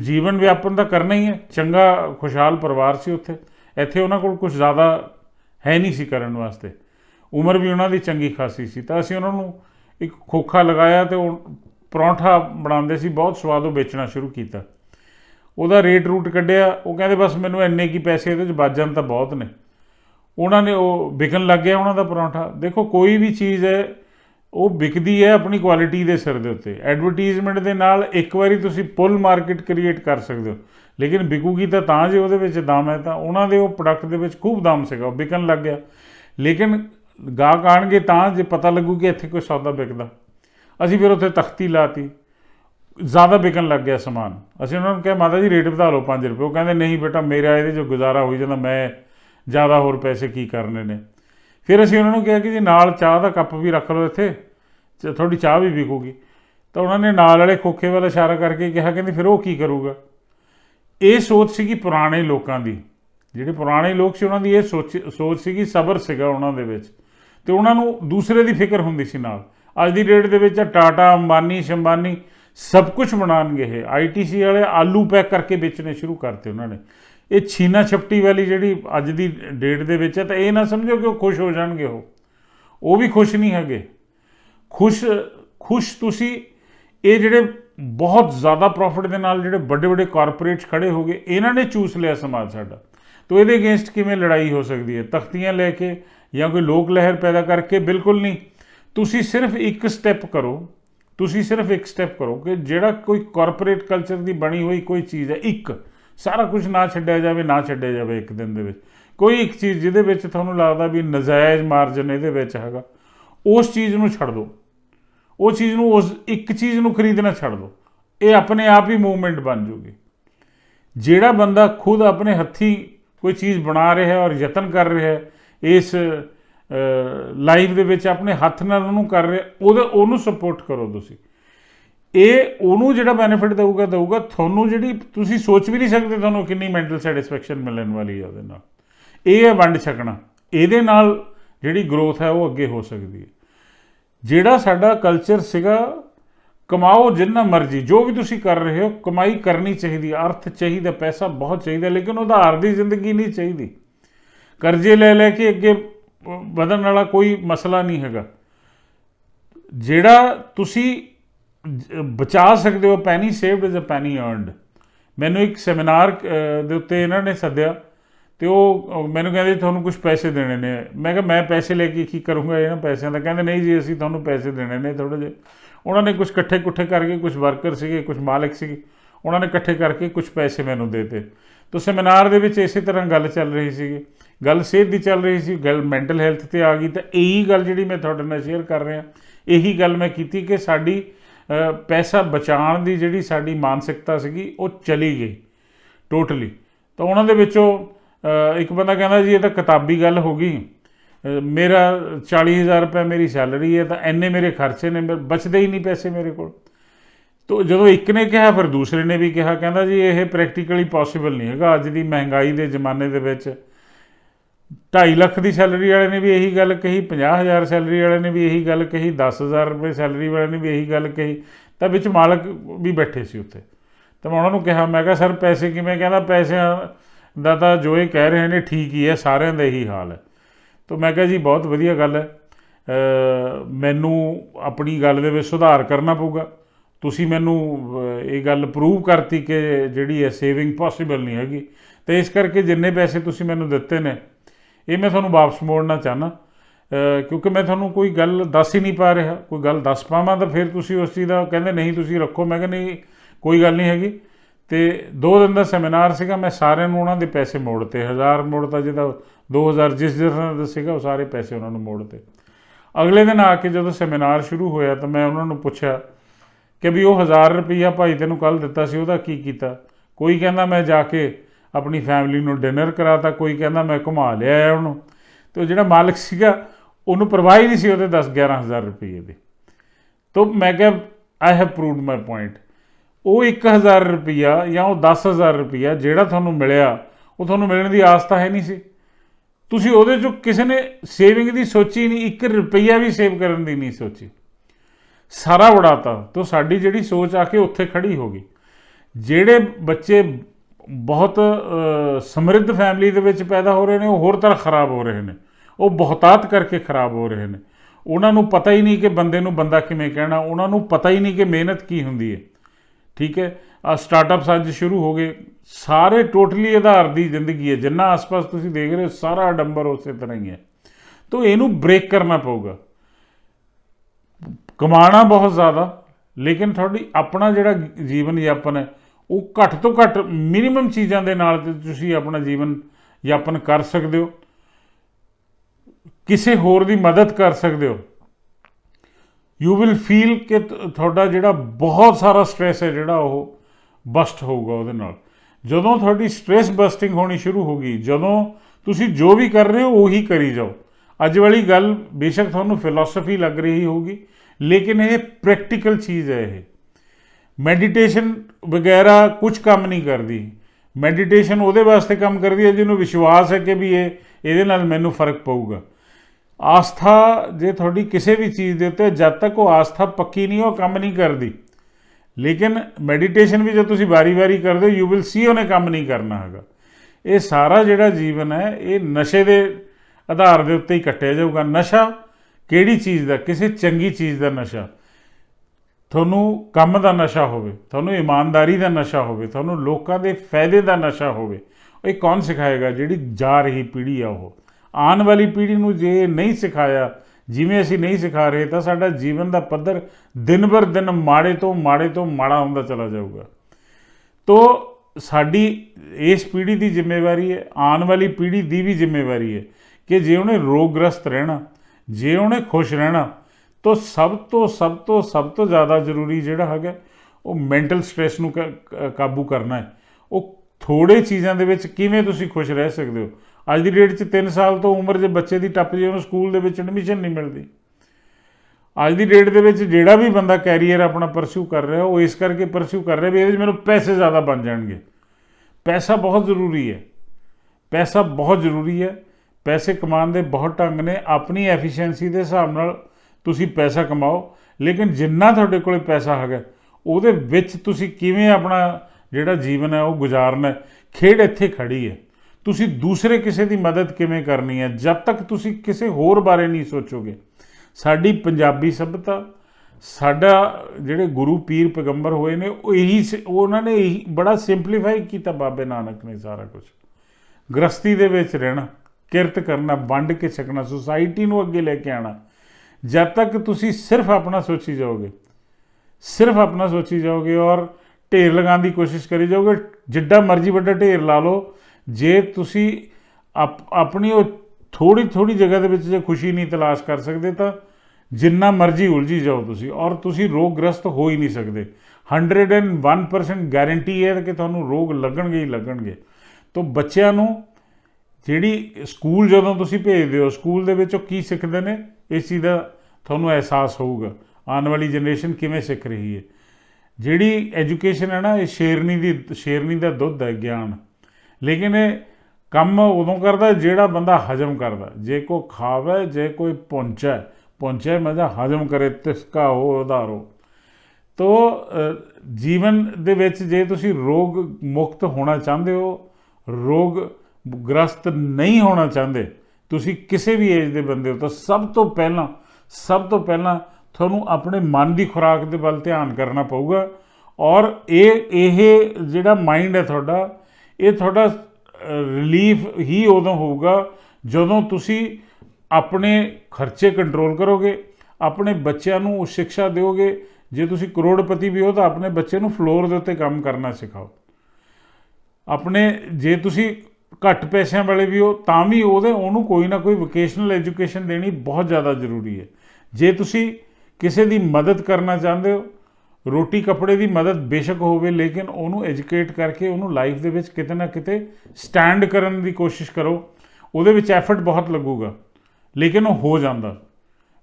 ਜੀਵਨ ਵਿਆਪਨ ਤਾਂ ਕਰਨਾ ਹੀ ਹੈ। ਚੰਗਾ, ਖੁਸ਼ਹਾਲ ਪਰਿਵਾਰ ਸੀ ਉੱਥੇ। ਇੱਥੇ ਉਹਨਾਂ ਕੋਲ ਕੁਝ ਜ਼ਿਆਦਾ ਹੈ ਨਹੀਂ ਸੀ ਕਰਨ ਵਾਸਤੇ। ਉਮਰ ਵੀ ਉਹਨਾਂ ਦੀ ਚੰਗੀ ਖਾਸੀ ਸੀ। ਤਾਂ ਅਸੀਂ ਉਹਨਾਂ ਨੂੰ ਇੱਕ ਖੋਖਾ ਲਗਾਇਆ ਤੇ ਉਹ ਪਰੌਂਠਾ ਬਣਾਉਂਦੇ ਸੀ। ਬਹੁਤ ਸਵਾਦ ਉਹ ਵੇਚਣਾ ਸ਼ੁਰੂ ਕੀਤਾ। ਉਹਦਾ ਰੇਟ ਰੂਟ ਕੱਢਿਆ, ਉਹ ਕਹਿੰਦੇ ਬਸ ਮੈਨੂੰ ਇੰਨੇ ਕੀ ਪੈਸੇ ਇਹਦੇ ਚ ਬਚ ਜਾਣ ਤਾਂ ਬਹੁਤ ਨੇ। ਉਹਨਾਂ ਨੇ ਉਹ ਵਿਕਣ ਲੱਗ ਗਿਆ ਉਹਨਾਂ ਦਾ ਪਰੌਂਠਾ। ਦੇਖੋ, ਕੋਈ ਵੀ ਚੀਜ਼ ਹੈ, ਉਹ ਵਿਕਦੀ ਹੈ ਆਪਣੀ ਕੁਆਲਿਟੀ ਦੇ ਸਿਰ ਦੇ ਉੱਤੇ। ਐਡਵਰਟਾਈਜ਼ਮੈਂਟ ਦੇ ਨਾਲ ਇੱਕ ਵਾਰੀ ਤੁਸੀਂ ਪੁੱਲ ਮਾਰਕੀਟ ਕ੍ਰੀਏਟ ਕਰ ਸਕਦੇ ਹੋ। ਲੇਕਿਨ ਵਿਕੂਗੀ ਤਾਂ ਤਾਂ ਜੇ ਉਹਦੇ ਵਿੱਚ ਦਾਮ ਹੈ, ਤਾਂ ਉਹਨਾਂ ਦੇ ਉਹ ਪ੍ਰੋਡਕਟ ਦੇ ਵਿੱਚ ਖੂਬ ਦਾਮ ਸੀਗਾ, ਉਹ ਵਿਕਣ ਲੱਗ ਗਿਆ। ਲੇਕਿਨ ਗਾਹਕ ਆਣਗੇ ਤਾਂ ਜੇ ਪਤਾ ਲੱਗੂ ਕਿ ਇੱਥੇ ਕੋਈ ਸੌਦਾ ਵਿਕਦਾ। ਅਸੀਂ ਫਿਰ ਉੱਥੇ ਤਖਤੀ ਲਾਤੀ। ਜ਼ਿਆਦਾ ਵਿਕਣ ਲੱਗ ਗਿਆ ਸਮਾਨ। ਅਸੀਂ ਉਹਨਾਂ ਨੂੰ ਕਿਹਾ, ਮਾਤਾ ਜੀ, ਰੇਟ ਵਧਾ ਲਓ 5 ਰੁਪਏ। ਉਹ ਕਹਿੰਦੇ, ਨਹੀਂ ਬੇਟਾ, ਮੇਰਾ ਇਹਦੇ 'ਚ ਗੁਜ਼ਾਰਾ ਹੋਈ ਜਾਂਦਾ, ਮੈਂ ਜ਼ਿਆਦਾ ਹੋਰ ਪੈਸੇ ਕੀ ਕਰਨੇ ਨੇ? ਫਿਰ ਅਸੀਂ ਉਹਨਾਂ ਨੂੰ ਕਿਹਾ ਕਿ ਜੀ, ਨਾਲ ਚਾਹ ਦਾ ਕੱਪ ਵੀ ਰੱਖ ਲਓ ਇੱਥੇ ਤੁਹਾਡੀ ਚਾਹ ਵੀ ਵਿਕੂਗੀ। ਤਾਂ ਉਹਨਾਂ ਨੇ ਨਾਲ ਵਾਲੇ ਖੋਖੇ ਵੱਲ ਇਸ਼ਾਰਾ ਕਰਕੇ ਕਿਹਾ, ਕਹਿੰਦੇ, ਫਿਰ ਉਹ ਕੀ ਕਰੂਗਾ? ਇਹ ਸੋਚ ਸੀਗੀ ਪੁਰਾਣੇ ਲੋਕਾਂ ਦੀ। ਜਿਹੜੇ ਪੁਰਾਣੇ ਲੋਕ ਸੀ, ਉਹਨਾਂ ਦੀ ਇਹ ਸੋਚ ਸੋਚ ਸੀਗੀ, ਸਬਰ ਸੀਗਾ ਉਹਨਾਂ ਦੇ ਵਿੱਚ। ਤੇ ਉਹਨਾਂ ਨੂੰ ਦੂਸਰੇ ਦੀ ਫਿਕਰ ਹੁੰਦੀ ਸੀ ਨਾਲ। ਅੱਜ ਦੀ ਡੇਟ ਦੇ ਵਿੱਚ ਟਾਟਾ, ਅੰਬਾਨੀ, ਸ਼ੰਬਾਨੀ ਸਭ ਕੁਝ ਬਣਾਉਣਗੇ ਇਹ। ਆਈਟੀਸੀ ਵਾਲੇ ਆਲੂ ਪੈਕ ਕਰਕੇ ਵੇਚਣੇ ਸ਼ੁਰੂ ਕਰਤੇ ਉਹਨਾਂ ਨੇ। ਇਹ ਛੀਨਾ ਛਪਟੀ ਵਾਲੀ ਜਿਹੜੀ ਅੱਜ ਦੀ ਡੇਟ ਦੇ ਵਿੱਚ ਹੈ, ਤਾਂ ਇਹ ਨਾ ਸਮਝੋ ਕਿ ਉਹ ਖੁਸ਼ ਹੋ ਜਾਣਗੇ ਉਹ। ਉਹ ਵੀ ਖੁਸ਼ ਨਹੀਂ ਹੈਗੇ। ਖੁਸ਼ ਖੁਸ਼ ਤੁਸੀਂ, ਇਹ ਜਿਹੜੇ ਬਹੁਤ ਜ਼ਿਆਦਾ ਪ੍ਰੋਫਿਟ ਦੇ ਨਾਲ ਜਿਹੜੇ ਵੱਡੇ ਵੱਡੇ ਕਾਰਪੋਰੇਟਸ ਖੜੇ ਹੋ ਗਏ, ਇਹਨਾਂ ਨੇ ਚੂਸ ਲਿਆ ਸਮਾਜ ਸਾਡਾ। ਤੋ ਇਹਦੇ ਅਗੇਂਸਟ ਕਿਵੇਂ ਲੜਾਈ ਹੋ ਸਕਦੀ ਹੈ? ਤਖਤੀਆਂ ਲੈ ਕੇ ਜਾਂ ਕੋਈ ਲੋਕ ਲਹਿਰ ਪੈਦਾ ਕਰਕੇ? ਬਿਲਕੁਲ ਨਹੀਂ। ਤੁਸੀਂ ਸਿਰਫ ਇੱਕ ਸਟੈਪ ਕਰੋ। ਤੁਸੀਂ ਸਿਰਫ ਇੱਕ ਸਟੈਪ ਕਰੋ ਕਿ ਜਿਹੜਾ ਕੋਈ ਕਾਰਪੋਰੇਟ ਕਲਚਰ ਦੀ ਬਣੀ ਹੋਈ ਕੋਈ ਚੀਜ਼ ਹੈ, ਇੱਕ, ਸਾਰਾ ਕੁਝ ਨਾ ਛੱਡਿਆ ਜਾਵੇ, ਨਾ ਛੱਡਿਆ ਜਾਵੇ ਇੱਕ ਦਿਨ ਦੇ ਵਿੱਚ। ਕੋਈ ਇੱਕ ਚੀਜ਼ ਜਿਹਦੇ ਵਿੱਚ ਤੁਹਾਨੂੰ ਲੱਗਦਾ ਵੀ ਨਜਾਇਜ਼ ਮਾਰਜਨ ਇਹਦੇ ਵਿੱਚ ਹੈਗਾ, ਉਸ ਚੀਜ਼ ਨੂੰ ਛੱਡ ਦਿਓ। ਉਹ ਚੀਜ਼ ਨੂੰ, ਉਸ ਇੱਕ ਚੀਜ਼ ਨੂੰ ਖਰੀਦਣਾ ਛੱਡ ਦਿਓ। ਇਹ ਆਪਣੇ ਆਪ ਹੀ ਮੂਵਮੈਂਟ ਬਣ ਜੂਗੀ। ਜਿਹੜਾ ਬੰਦਾ ਖੁਦ ਆਪਣੇ ਹੱਥੀ ਕੋਈ ਚੀਜ਼ ਬਣਾ ਰਿਹਾ ਹੈ ਔਰ ਯਤਨ ਕਰ ਰਿਹਾ ਹੈ, ਇਸ ਲਾਈਫ ਦੇ ਵਿੱਚ ਆਪਣੇ ਹੱਥ ਨਾਲ ਉਹਨੂੰ ਕਰ ਰਿਹਾ, ਉਹਦੇ ਉਹਨੂੰ ਸਪੋਰਟ ਕਰੋ ਤੁਸੀਂ। ਇਹ ਉਹਨੂੰ ਜਿਹੜਾ ਬੈਨੀਫਿਟ ਦੇਊਗਾ ਦੇਊਗਾ ਤੁਹਾਨੂੰ ਜਿਹੜੀ ਤੁਸੀਂ ਸੋਚ ਵੀ ਨਹੀਂ ਸਕਦੇ ਤੁਹਾਨੂੰ ਕਿੰਨੀ ਮੈਂਟਲ ਸੈਟੀਸਫੈਕਸ਼ਨ ਮਿਲਣ ਵਾਲੀ ਹੈ ਉਹਦੇ ਨਾਲ। ਇਹ ਹੈ ਵੰਡ ਛਕਣਾ। ਇਹਦੇ ਨਾਲ ਜਿਹੜੀ ਗਰੋਥ ਹੈ ਉਹ ਅੱਗੇ ਹੋ ਸਕਦੀ ਹੈ। ਜਿਹੜਾ ਸਾਡਾ ਕਲਚਰ ਸੀਗਾ, ਕਮਾਓ ਜਿੰਨਾ ਮਰਜ਼ੀ, ਜੋ ਵੀ ਤੁਸੀਂ ਕਰ ਰਹੇ ਹੋ, ਕਮਾਈ ਕਰਨੀ ਚਾਹੀਦੀ ਅਰਥ ਚਾਹੀਦਾ, ਪੈਸਾ ਬਹੁਤ ਚਾਹੀਦਾ, ਲੇਕਿਨ ਉਧਾਰ ਦੀ ਜ਼ਿੰਦਗੀ ਨਹੀਂ ਚਾਹੀਦੀ। ਕਰਜ਼ੇ ਲੈ ਲੈ ਕੇ ਅੱਗੇ ਵਧਣ ਵਾਲਾ ਕੋਈ ਮਸਲਾ ਨਹੀਂ ਹੈਗਾ। ਜਿਹੜਾ ਤੁਸੀਂ ਬਚਾ ਸਕਦੇ ਹੋ penny saved is a penny earned ਮੈਨੂੰ ਇੱਕ ਸੈਮੀਨਾਰ ਅ, ਦੇ ਉੱਤੇ ਇਹਨਾਂ ਨੇ ਸੱਦਿਆ ਤੇ ਉਹ ਉਹ ਮੈਨੂੰ ਕਹਿੰਦੇ ਤੁਹਾਨੂੰ ਕੁਝ ਪੈਸੇ ਦੇਣੇ ਨੇ। ਮੈਂ ਕਿਹਾ ਮੈਂ ਪੈਸੇ ਲੈ ਕੇ ਕੀ ਕਰੂੰਗਾ ਇਹਨਾਂ ਪੈਸਿਆਂ ਦਾ? ਕਹਿੰਦੇ ਨਹੀਂ ਜੀ ਅਸੀਂ ਤੁਹਾਨੂੰ ਪੈਸੇ ਦੇਣੇ ਨੇ ਥੋੜੇ ਜਿਹੇ। ਉਹਨਾਂ ਨੇ ਕੁਝ ਇਕੱਠੇ ਕੁੱਠੇ ਕਰਕੇ ਕੁਝ ਵਰਕਰ ਸੀਗੇ ਕੁਝ ਮਾਲਕ ਸੀਗੇ ਉਹਨਾਂ ਨੇ ਇਕੱਠੇ ਕਰਕੇ ਕੁਝ ਪੈਸੇ ਮੈਨੂੰ ਦੇਤੇ। ਤਾਂ ਸੈਮੀਨਾਰ ਦੇ ਵਿੱਚ ਇਸੇ ਤਰ੍ਹਾਂ ਗੱਲ ਚੱਲ ਰਹੀ ਸੀਗੀ ਗੱਲ ਸਿਹਤ ਦੀ ਚੱਲ ਰਹੀ ਸੀ ਗੱਲ ਮੈਂਟਲ ਹੈਲਥ ਤੇ ਆ ਗਈ। ਤਾਂ ਇਹੀ ਗੱਲ ਜਿਹੜੀ ਮੈਂ ਤੁਹਾਡੇ ਨਾਲ ਸ਼ੇਅਰ ਕਰ ਰਿਹਾ ਇਹੀ ਗੱਲ ਮੈਂ ਕੀਤੀ ਕਿ ਸਾਡੀ ਪੈਸਾ ਬਚਾਉਣ ਦੀ ਜਿਹੜੀ ਸਾਡੀ ਮਾਨਸਿਕਤਾ ਸੀਗੀ ਉਹ ਚਲੀ ਗਈ ਟੋਟਲੀ ਤਾਂ ਉਹਨਾਂ ਦੇ ਵਿੱਚੋਂ ਇੱਕ ਬੰਦਾ ਕਹਿੰਦਾ ਜੀ ਇਹ ਤਾਂ ਕਿਤਾਬੀ ਗੱਲ ਹੋ ਗਈ। ਅ, ਮੇਰਾ 40000 ਰੁਪਏ ਮੇਰੀ ਸੈਲਰੀ ਹੈ ਤਾਂ ਐਨੇ ਮੇਰੇ ਖਰਚੇ ਨੇ ਮੇਰੇ ਬਚਦੇ ਹੀ ਨਹੀਂ ਪੈਸੇ ਮੇਰੇ ਕੋਲ। ਤੋ ਜਦੋਂ ਇੱਕ ਨੇ ਕਿਹਾ, ਫਿਰ ਦੂਸਰੇ ਨੇ ਵੀ ਕਿਹਾ, ਕਹਿੰਦਾ ਜੀ ਇਹ ਪ੍ਰੈਕਟੀਕਲੀ ਪੋਸੀਬਲ ਨਹੀਂ ਹੈਗਾ। ਅੱਜ ਦੀ ਮਹਿੰਗਾਈ ਦੇ ਜ਼ਮਾਨੇ ਦੇ ਵਿੱਚ 2.5 ਲੱਖ ਦੀ ਸੈਲਰੀ ਵਾਲੇ ਨੇ ਵੀ ਇਹੀ ਗੱਲ ਕਹੀ 50000 ਸੈਲਰੀ ਵਾਲੇ ਨੇ ਵੀ ਇਹੀ ਗੱਲ ਕਹੀ 10000 ਰੁਪਏ ਸੈਲਰੀ ਵਾਲੇ ਨੇ ਵੀ ਇਹੀ ਗੱਲ ਕਹੀ। ਤਾਂ ਵਿੱਚ ਮਾਲਕ ਵੀ ਬੈਠੇ ਸੀ ਉੱਥੇ। ਤਾਂ ਮੈਂ ਉਹਨਾਂ ਨੂੰ ਕਿਹਾ, ਮੈਂ ਕਿਹਾ, ਸਰ, ਪੈਸੇ ਕਿਵੇਂ? ਕਹਿੰਦਾ, ਪੈਸਿਆਂ ਦਾ ਤਾਂ ਜੋ ਇਹ ਕਹਿ ਰਹੇ ਨੇ, ਠੀਕ ਹੀ ਹੈ, ਸਾਰਿਆਂ ਦਾ ਇਹੀ ਹਾਲ ਹੈ। ਤਾਂ ਮੈਂ ਕਿਹਾ, ਜੀ, ਬਹੁਤ ਵਧੀਆ ਗੱਲ ਹੈ। ਮੈਨੂੰ ਆਪਣੀ ਗੱਲ ਦੇ ਵਿੱਚ ਸੁਧਾਰ ਕਰਨਾ ਪਊਗਾ। ਤੁਸੀਂ ਮੈਨੂੰ ਇਹ ਗੱਲ ਪ੍ਰੂਵ ਕਰਤੀ ਕਿ ਜਿਹੜੀ ਹੈ ਸੇਵਿੰਗ ਪੋਸੀਬਲ ਨਹੀਂ ਹੈਗੀ। ਤੇ ਇਸ ਕਰਕੇ ਜਿੰਨੇ ਪੈਸੇ ਤੁਸੀਂ ਮੈਨੂੰ ਦਿੱਤੇ ਨੇ, ਇਹ ਮੈਂ ਤੁਹਾਨੂੰ ਵਾਪਸ ਮੋੜਨਾ ਚਾਹਨਾ। ਕਿਉਂਕਿ ਮੈਂ ਤੁਹਾਨੂੰ ਕੋਈ ਗੱਲ ਦੱਸ ਹੀ ਨਹੀਂ ਪਾ ਰਿਹਾ। ਕੋਈ ਗੱਲ ਦੱਸ ਪਾਵਾਂ ਤਾਂ ਫਿਰ ਤੁਸੀਂ ਉਸ ਚੀਜ਼ ਦਾ ਕਹਿੰਦੇ ਨਹੀਂ ਤੁਸੀਂ ਰੱਖੋ। ਮੈਂ ਕਿਹਾ ਨਹੀਂ, ਕੋਈ ਗੱਲ ਨਹੀਂ ਹੈਗੀ। ਤੇ ਦੋ ਦਿਨ ਦਾ ਸੈਮੀਨਾਰ ਸੀਗਾ, ਮੈਂ ਸਾਰਿਆਂ ਨੂੰ ਉਹਨਾਂ ਦੇ ਪੈਸੇ ਮੋੜਤੇ। 1000 ਮੋੜਤਾ ਜਿਹਦਾ 2000 ਜਿਸ ਜਿਸ ਦੱਸੇਗਾ ਉਹ ਸਾਰੇ ਪੈਸੇ ਉਹਨਾਂ ਨੂੰ ਮੋੜਤੇ। ਅਗਲੇ ਦਿਨ ਆ ਕੇ ਜਦੋਂ ਸੈਮੀਨਾਰ ਸ਼ੁਰੂ ਹੋਇਆ ਤਾਂ ਮੈਂ ਉਹਨਾਂ ਨੂੰ ਪੁੱਛਿਆ ਕਿ ਵੀ ਉਹ 1000 ਰੁਪਈਆ ਭਾਈ ਤੈਨੂੰ ਕੱਲ ਦਿੱਤਾ ਸੀ, ਉਹਦਾ ਕੀ ਕੀਤਾ? ਕੋਈ ਕਹਿੰਦਾ ਮੈਂ ਜਾ ਕੇ ਆਪਣੀ ਫੈਮਿਲੀ ਨੂੰ ਡਿਨਰ ਕਰਾਤਾ, ਕੋਈ ਕਹਿੰਦਾ ਮੈਂ ਘੁਮਾ ਲਿਆਇਆ ਉਹਨੂੰ। ਤੇ ਉਹ ਜਿਹੜਾ ਮਾਲਕ ਸੀਗਾ, ਉਹਨੂੰ ਪਰਵਾਹ ਹੀ ਨਹੀਂ ਸੀ ਉਹਦੇ 10 11000 ਰੁਪਏ ਦੀ। ਤੋ ਮੈਂ ਕਿਹਾ I have proved my point ਉਹ 1000 ਰੁਪਿਆ ਜਾਂ ਉਹ 10000 ਰੁਪਿਆ ਜਿਹੜਾ ਤੁਹਾਨੂੰ ਮਿਲਿਆ, ਉਹ ਤੁਹਾਨੂੰ ਮਿਲਣ ਦੀ ਆਸ ਤਾਂ ਹੈ ਨਹੀਂ ਸੀ। ਤੁਸੀਂ ਉਹਦੇ ਚੋਂ ਕਿਸੇ ਨੇ ਸੇਵਿੰਗ ਦੀ ਸੋਚੀ ਨਹੀਂ 1 ਰੁਪਿਆ ਵੀ ਸੇਵ ਕਰਨ ਦੀ ਨਹੀਂ ਸੋਚੀ। ਸਾਰਾ ਉਡਾਤਾ, ਤੋਂ ਸਾਡੀ ਜਿਹੜੀ ਸੋਚ ਆ ਕੇ ਉੱਥੇ ਖੜੀ ਹੋ ਗਈ। ਜਿਹੜੇ ਬੱਚੇ ਬਹੁਤ ਸਮਰਿੱਧ ਫੈਮਿਲੀ ਦੇ ਵਿੱਚ ਪੈਦਾ ਹੋ ਰਹੇ ਨੇ, ਉਹ ਹੋਰ ਤਰ੍ਹਾਂ ਖਰਾਬ ਹੋ ਰਹੇ ਨੇ। ਉਹ ਬਹੁਤਾਤ ਕਰਕੇ ਖਰਾਬ ਹੋ ਰਹੇ ਨੇ। ਉਹਨਾਂ ਨੂੰ ਪਤਾ ਹੀ ਨਹੀਂ ਕਿ ਬੰਦੇ ਨੂੰ ਬੰਦਾ ਕਿਵੇਂ ਕਹਿਣਾ, ਉਹਨਾਂ ਨੂੰ ਪਤਾ ਹੀ ਨਹੀਂ ਕਿ ਮਿਹਨਤ ਕੀ ਹੁੰਦੀ ਹੈ। ਠੀਕ ਹੈ? ਆ ਸਟਾਰਟਅਪਸ ਅੱਜ ਸ਼ੁਰੂ ਹੋ ਗਏ। ਸਾਰੇ ਟੋਟਲੀ ਆਧਾਰ ਦੀ ਜ਼ਿੰਦਗੀ ਹੈ। ਜਿੰਨਾ ਆਸ-ਪਾਸ ਤੁਸੀਂ ਦੇਖ ਰਹੇ ਹੋ, ਸਾਰਾ ਡੰਬਰ ਉਸੇ ਤਰ੍ਹਾਂ ਹੀ ਹੈ। ਤੋਂ ਇਹਨੂੰ ਬ੍ਰੇਕ ਕਰਨਾ ਪਊਗਾ। ਕਮਾਣਾ ਬਹੁਤ ਜ਼ਿਆਦਾ, ਲੇਕਿਨ ਤੁਹਾਡੀ ਆਪਣਾ ਜਿਹੜਾ ਜੀਵਨ ਯਾਪਨ ਹੈ, ਉਹ ਘੱਟ ਤੋਂ ਘੱਟ ਮਿਨੀਮਮ ਚੀਜ਼ਾਂ ਦੇ ਨਾਲ ਤੇ ਤੁਸੀਂ ਆਪਣਾ ਜੀਵਨ ਯਾਪਨ ਕਰ ਸਕਦੇ ਹੋ। ਕਿਸੇ ਹੋਰ ਦੀ ਮਦਦ ਕਰ ਸਕਦੇ ਹੋ। ਯੂ ਵਿਲ ਫੀਲ ਕਿ ਤੁਹਾਡਾ ਜਿਹੜਾ ਬਹੁਤ ਸਾਰਾ ਸਟ੍ਰੈਸ ਹੈ, ਜਿਹੜਾ ਉਹ ਬਸਟ ਹੋਊਗਾ ਉਹਦੇ ਨਾਲ। ਜਦੋਂ ਤੁਹਾਡੀ ਸਟ੍ਰੈਸ ਬਸਟਿੰਗ ਹੋਣੀ ਸ਼ੁਰੂ ਹੋਗੀ ਜਦੋਂ ਤੁਸੀਂ ਜੋ ਵੀ ਕਰ ਰਹੇ ਹੋ, ਉਹੀ ਕਰੀ ਜਾਓ। ਅੱਜ ਵਾਲੀ ਗੱਲ ਬੇਸ਼ੱਕ ਤੁਹਾਨੂੰ ਫਿਲਾਸਫੀ ਲੱਗ ਰਹੀ ਹੋਊਗੀ। ਲੇਕਿਨ ਇਹ ਪ੍ਰੈਕਟੀਕਲ ਚੀਜ਼ ਹੈ ਇਹ। ਮੈਡੀਟੇਸ਼ਨ ਵਗੈਰਾ ਕੁਝ ਕੰਮ ਨਹੀਂ ਕਰਦੀ। ਮੈਡੀਟੇਸ਼ਨ ਉਹਦੇ ਵਾਸਤੇ ਕੰਮ ਕਰਦੀ ਹੈ ਜਿਹਨੂੰ ਵਿਸ਼ਵਾਸ ਹੈ ਕਿ ਵੀ ਇਹ, ਇਹਦੇ ਨਾਲ ਮੈਨੂੰ ਫ਼ਰਕ ਪਊਗਾ। ਆਸਥਾ ਜੇ ਤੁਹਾਡੀ ਕਿਸੇ ਵੀ ਚੀਜ਼ ਦੇ ਉੱਤੇ, ਜਦ ਤੱਕ ਉਹ ਆਸਥਾ ਪੱਕੀ ਨਹੀਂ, ਉਹ ਕੰਮ ਨਹੀਂ ਕਰਦੀ। ਲੇਕਿਨ ਮੈਡੀਟੇਸ਼ਨ ਵੀ ਜੇ ਤੁਸੀਂ ਵਾਰੀ-ਵਾਰੀ ਕਰਦੇ ਹੋ ਯੂ ਵਿਲ ਸੀ ਉਹਨੇ ਕੰਮ ਨਹੀਂ ਕਰਨਾ ਹੈਗਾ। ਇਹ ਸਾਰਾ ਜਿਹੜਾ ਜੀਵਨ ਹੈ, ਇਹ ਨਸ਼ੇ ਦੇ ਆਧਾਰ ਦੇ ਉੱਤੇ ਹੀ ਕੱਟਿਆ ਜਾਊਗਾ। ਨਸ਼ਾ ਕਿਹੜੀ ਚੀਜ਼ ਦਾ, ਕਿਸੇ ਚੰਗੀ ਚੀਜ਼ ਦਾ ਨਸ਼ਾ? ਤੁਹਾਨੂੰ ਕੰਮ ਦਾ ਨਸ਼ਾ ਹੋਵੇ, ਤੁਹਾਨੂੰ ਇਮਾਨਦਾਰੀ ਦਾ ਨਸ਼ਾ ਹੋਵੇ, ਤੁਹਾਨੂੰ ਲੋਕਾਂ ਦੇ ਫਾਇਦੇ ਦਾ ਨਸ਼ਾ ਹੋਵੇ, ਇਹ ਕੌਣ ਸਿਖਾਏਗਾ? ਜਿਹੜੀ ਜਾ ਰਹੀ ਪੀੜ੍ਹੀ ਆ ਉਹ। ਆਉਣ ਵਾਲੀ ਪੀੜ੍ਹੀ ਨੂੰ ਜੇ ਨਹੀਂ ਸਿਖਾਇਆ, ਜਿਵੇਂ ਅਸੀਂ ਨਹੀਂ ਸਿਖਾ ਰਹੇ, ਤਾਂ ਸਾਡਾ ਜੀਵਨ ਦਾ ਪੱਧਰ ਦਿਨ ਬਰ ਦਿਨ ਮਾੜੇ ਤੋਂ ਮਾੜੇ ਤੋਂ ਮਾੜਾ ਹੁੰਦਾ ਚਲਾ ਜਾਊਗਾ। ਤੋ ਸਾਡੀ ਇਸ ਪੀੜ੍ਹੀ ਦੀ ਜ਼ਿੰਮੇਵਾਰੀ ਹੈ, ਆਉਣ ਵਾਲੀ ਪੀੜ੍ਹੀ ਦੀ ਵੀ ਜ਼ਿੰਮੇਵਾਰੀ ਹੈ ਕਿ ਜੇ ਉਹਨੇ ਰੋਗਗ੍ਰਸਤ ਰਹਿਣਾ ਜੇ ਉਹਨੇ ਖੁਸ਼ ਰਹਿਣਾ, ਤਾਂ ਸਭ ਤੋਂ ਸਭ ਤੋਂ ਸਭ ਤੋਂ ਜ਼ਿਆਦਾ ਜ਼ਰੂਰੀ ਜਿਹੜਾ ਹੈਗਾ, ਉਹ ਮੈਂਟਲ ਸਟ੍ਰੈਸ ਨੂੰ ਕਾਬੂ ਕਰਨਾ ਹੈ। ਉਹ ਥੋੜੇ ਚੀਜ਼ਾਂ ਦੇ ਵਿੱਚ ਕਿਵੇਂ ਤੁਸੀਂ ਖੁਸ਼ ਰਹਿ ਸਕਦੇ ਹੋ? ਅੱਜ ਦੀ ਡੇਟ 'ਚ 3 ਸਾਲ ਤੋਂ ਉਮਰ ਦੇ ਬੱਚੇ ਦੀ ਟੱਪ ਜੇ, ਉਹਨੂੰ ਸਕੂਲ ਦੇ ਵਿੱਚ ਐਡਮਿਸ਼ਨ ਨਹੀਂ ਮਿਲਦੀ। ਅੱਜ ਦੀ ਡੇਟ ਦੇ ਵਿੱਚ ਜਿਹੜਾ ਵੀ ਬੰਦਾ ਕੈਰੀਅਰ ਆਪਣਾ ਪਰਸਿਊ ਕਰ ਰਿਹਾ, ਉਹ ਇਸ ਕਰਕੇ ਪਰਸਿਊ ਕਰ ਰਿਹਾ ਵੀ ਇਹਦੇ ਵਿੱਚ ਮੈਨੂੰ ਪੈਸੇ ਜ਼ਿਆਦਾ ਬਣ ਜਾਣਗੇ। ਪੈਸਾ ਬਹੁਤ ਜ਼ਰੂਰੀ ਹੈ। ਪੈਸਾ ਬਹੁਤ ਜ਼ਰੂਰੀ ਹੈ। ਪੈਸੇ ਕਮਾਉਣ ਦੇ ਬਹੁਤ ਢੰਗ ਨੇ, ਆਪਣੀ ਐਫੀਸ਼ੀਐਂਸੀ ਦੇ ਹਿਸਾਬ ਨਾਲ ਤੁਸੀਂ ਪੈਸਾ ਕਮਾਓ। ਲੇਕਿਨ ਜਿੰਨਾ ਤੁਹਾਡੇ ਕੋਲੇ ਪੈਸਾ ਹੈਗਾ, ਉਹਦੇ ਵਿੱਚ ਤੁਸੀਂ ਕਿਵੇਂ ਆਪਣਾ ਜਿਹੜਾ ਜੀਵਨ ਹੈ, ਉਹ ਗੁਜ਼ਾਰਨਾ ਖੇਡ ਇੱਥੇ ਖੜੀ ਹੈ। ਤੁਸੀਂ ਦੂਸਰੇ ਕਿਸੇ ਦੀ ਮਦਦ ਕਿਵੇਂ ਕਰਨੀ ਹੈ? ਜਦ ਤੱਕ ਤੁਸੀਂ ਕਿਸੇ ਹੋਰ ਬਾਰੇ ਨਹੀਂ ਸੋਚੋਗੇ। ਸਾਡੀ ਪੰਜਾਬੀ ਸਭਿਅਤਾ, ਸਾਡਾ ਜਿਹੜੇ ਗੁਰੂ ਪੀਰ ਪੈਗੰਬਰ ਹੋਏ ਨੇ, ਉਹ ਇਹੀ ਸ- ਉਹਨਾਂ ਨੇ ਇਹੀ ਬੜਾ ਸਿੰਪਲੀਫਾਈ ਕੀਤਾ ਬਾਬੇ ਨਾਨਕ ਨੇ ਸਾਰਾ ਕੁਝ ਗ੍ਰਸਤੀ ਦੇ ਵਿੱਚ ਰਹਿਣਾ। ਕਿਰਤ ਕਰਨਾ, ਵੰਡ ਕੇ ਛਕਣਾ ਸੁਸਾਇਟੀ ਨੂੰ ਅੱਗੇ ਲੈ ਕੇ ਆਣਾ। ਜਦ ਤੱਕ ਤੁਸੀਂ ਸਿਰਫ ਆਪਣਾ ਸੋਚੀ ਜਾਓਗੇ, ਸਿਰਫ ਆਪਣਾ ਸੋਚੀ ਜਾਓਗੇ ਔਰ ਢੇਰ ਲਗਾਉਣ ਦੀ ਕੋਸ਼ਿਸ਼ ਕਰੀ ਜਾਓਗੇ, ਜਿੱਡਾ ਮਰਜ਼ੀ ਵੱਡਾ ਢੇਰ ਲਾ ਲਓ, ਜੇ ਤੁਸੀਂ ਆਪਣੀ ਉਹ ਥੋੜੀ ਥੋੜੀ ਜਗ੍ਹਾ ਦੇ ਵਿੱਚ ਜੇ ਖੁਸ਼ੀ ਨਹੀਂ ਤਲਾਸ਼ ਕਰ ਸਕਦੇ ਤਾਂ ਜਿੰਨਾ ਮਰਜ਼ੀ ਉਲਝੀ ਜਾਓ ਤੁਸੀਂ ਔਰ ਤੁਸੀਂ ਰੋਗਗ੍ਰਸਤ ਹੋ ਹੀ ਨਹੀਂ ਸਕਦੇ। 101% ਗਾਰੰਟੀ ਹੈ ਕਿ ਤੁਹਾਨੂੰ ਰੋਗ ਲੱਗਣਗੇ ਹੀ ਲੱਗਣਗੇ। ਤੋਂ ਬੱਚਿਆਂ ਨੂੰ ਜਿਹੜੀ ਸਕੂਲ ਜਦੋਂ ਤੁਸੀਂ ਭੇਜਦੇ ਹੋ, ਸਕੂਲ ਦੇ ਵਿੱਚ ਉਹ ਕੀ ਸਿੱਖਦੇ ਨੇ? ਇਸ ਚੀਜ਼ ਦਾ ਤੁਹਾਨੂੰ ਅਹਿਸਾਸ ਹੋਊਗਾ। ਆਉਣ ਵਾਲੀ ਜਨਰੇਸ਼ਨ ਕਿਵੇਂ ਸਿੱਖ ਰਹੀ ਹੈ? ਜਿਹੜੀ ਐਜੂਕੇਸ਼ਨ ਹੈ ਨਾ, ਇਹ ਸ਼ੇਰਨੀ ਦੀ, ਸ਼ੇਰਨੀ ਦਾ ਦੁੱਧ ਹੈ ਗਿਆਨ। ਲੇਕਿਨ ਇਹ ਕੰਮ ਉਦੋਂ ਕਰਦਾ ਜਿਹੜਾ ਬੰਦਾ ਹਜਮ ਕਰਦਾ। ਜੇ ਕੋ ਖਾਵੇ, ਜੇ ਕੋਈ ਪਹੁੰਚੇ, ਪਹੁੰਚੈ ਮਜ਼ਾ ਹਜਮ ਕਰੇ, ਤਿਸਕਾ ਹੋ, ਉਧਾਰੋ। ਤੋ ਜੀਵਨ ਦੇ ਵਿੱਚ ਜੇ ਤੁਸੀਂ ਰੋਗ ਮੁਕਤ ਹੋਣਾ ਚਾਹੁੰਦੇ ਹੋ, ਰੋਗ ਗ੍ਰਸਤ ਨਹੀਂ ਹੋਣਾ ਚਾਹੁੰਦੇ, ਤੁਸੀਂ ਕਿਸੇ ਵੀ ਏਜ ਦੇ ਬੰਦੇ ਹੋ ਤਾਂ ਸਭ ਤੋਂ ਪਹਿਲਾਂ, ਸਭ ਤੋਂ ਪਹਿਲਾਂ ਤੁਹਾਨੂੰ ਆਪਣੇ ਮਨ ਦੀ ਖੁਰਾਕ ਦੇ ਵੱਲ ਧਿਆਨ ਕਰਨਾ ਪਊਗਾ ਔਰ ਇਹ ਇਹ ਜਿਹੜਾ ਮਾਈਂਡ ਹੈ ਤੁਹਾਡਾ, ਇਹ ਤੁਹਾਡਾ ਰਿਲੀਫ ਹੀ ਉਦੋਂ ਹੋਊਗਾ ਜਦੋਂ ਤੁਸੀਂ ਆਪਣੇ ਖਰਚੇ ਕੰਟਰੋਲ ਕਰੋਗੇ, ਆਪਣੇ ਬੱਚਿਆਂ ਨੂੰ ਸਿੱਖਿਆ ਦਿਓਗੇ, ਜੇ ਤੁਸੀਂ ਕਰੋੜਪਤੀ ਵੀ ਹੋ ਤਾਂ ਆਪਣੇ ਬੱਚੇ ਨੂੰ ਫਲੋਰ ਦੇ ਉੱਤੇ ਕੰਮ ਕਰਨਾ ਸਿਖਾਓ। ਆਪਣੇ, ਜੇ ਤੁਸੀਂ ਘੱਟ ਪੈਸਿਆਂ ਵਾਲੇ ਵੀ ਹੋ, ਤਾਂ ਵੀ ਉਹਦੇ, ਉਹਨੂੰ ਕੋਈ ਨਾ ਕੋਈ ਵੋਕੇਸ਼ਨਲ ਐਜੂਕੇਸ਼ਨ ਦੇਣੀ ਬਹੁਤ ਜ਼ਿਆਦਾ ਜ਼ਰੂਰੀ ਹੈ। ਜੇ ਤੁਸੀਂ ਕਿਸੇ ਦੀ ਮਦਦ ਕਰਨਾ ਚਾਹੁੰਦੇ ਹੋ, ਰੋਟੀ ਕੱਪੜੇ ਦੀ ਮਦਦ ਬੇਸ਼ੱਕ ਹੋਵੇ, ਲੇਕਿਨ ਉਹਨੂੰ ਐਜੂਕੇਟ ਕਰਕੇ ਉਹਨੂੰ ਲਾਈਫ ਦੇ ਵਿੱਚ ਕਿਤੇ ਨਾ ਕਿਤੇ ਸਟੈਂਡ ਕਰਨ ਦੀ ਕੋਸ਼ਿਸ਼ ਕਰੋ, ਉਹਦੇ ਵਿੱਚ ਐਫਰਟ ਬਹੁਤ ਲੱਗੂਗਾ, ਲੇਕਿਨ ਉਹ ਹੋ ਜਾਂਦਾ।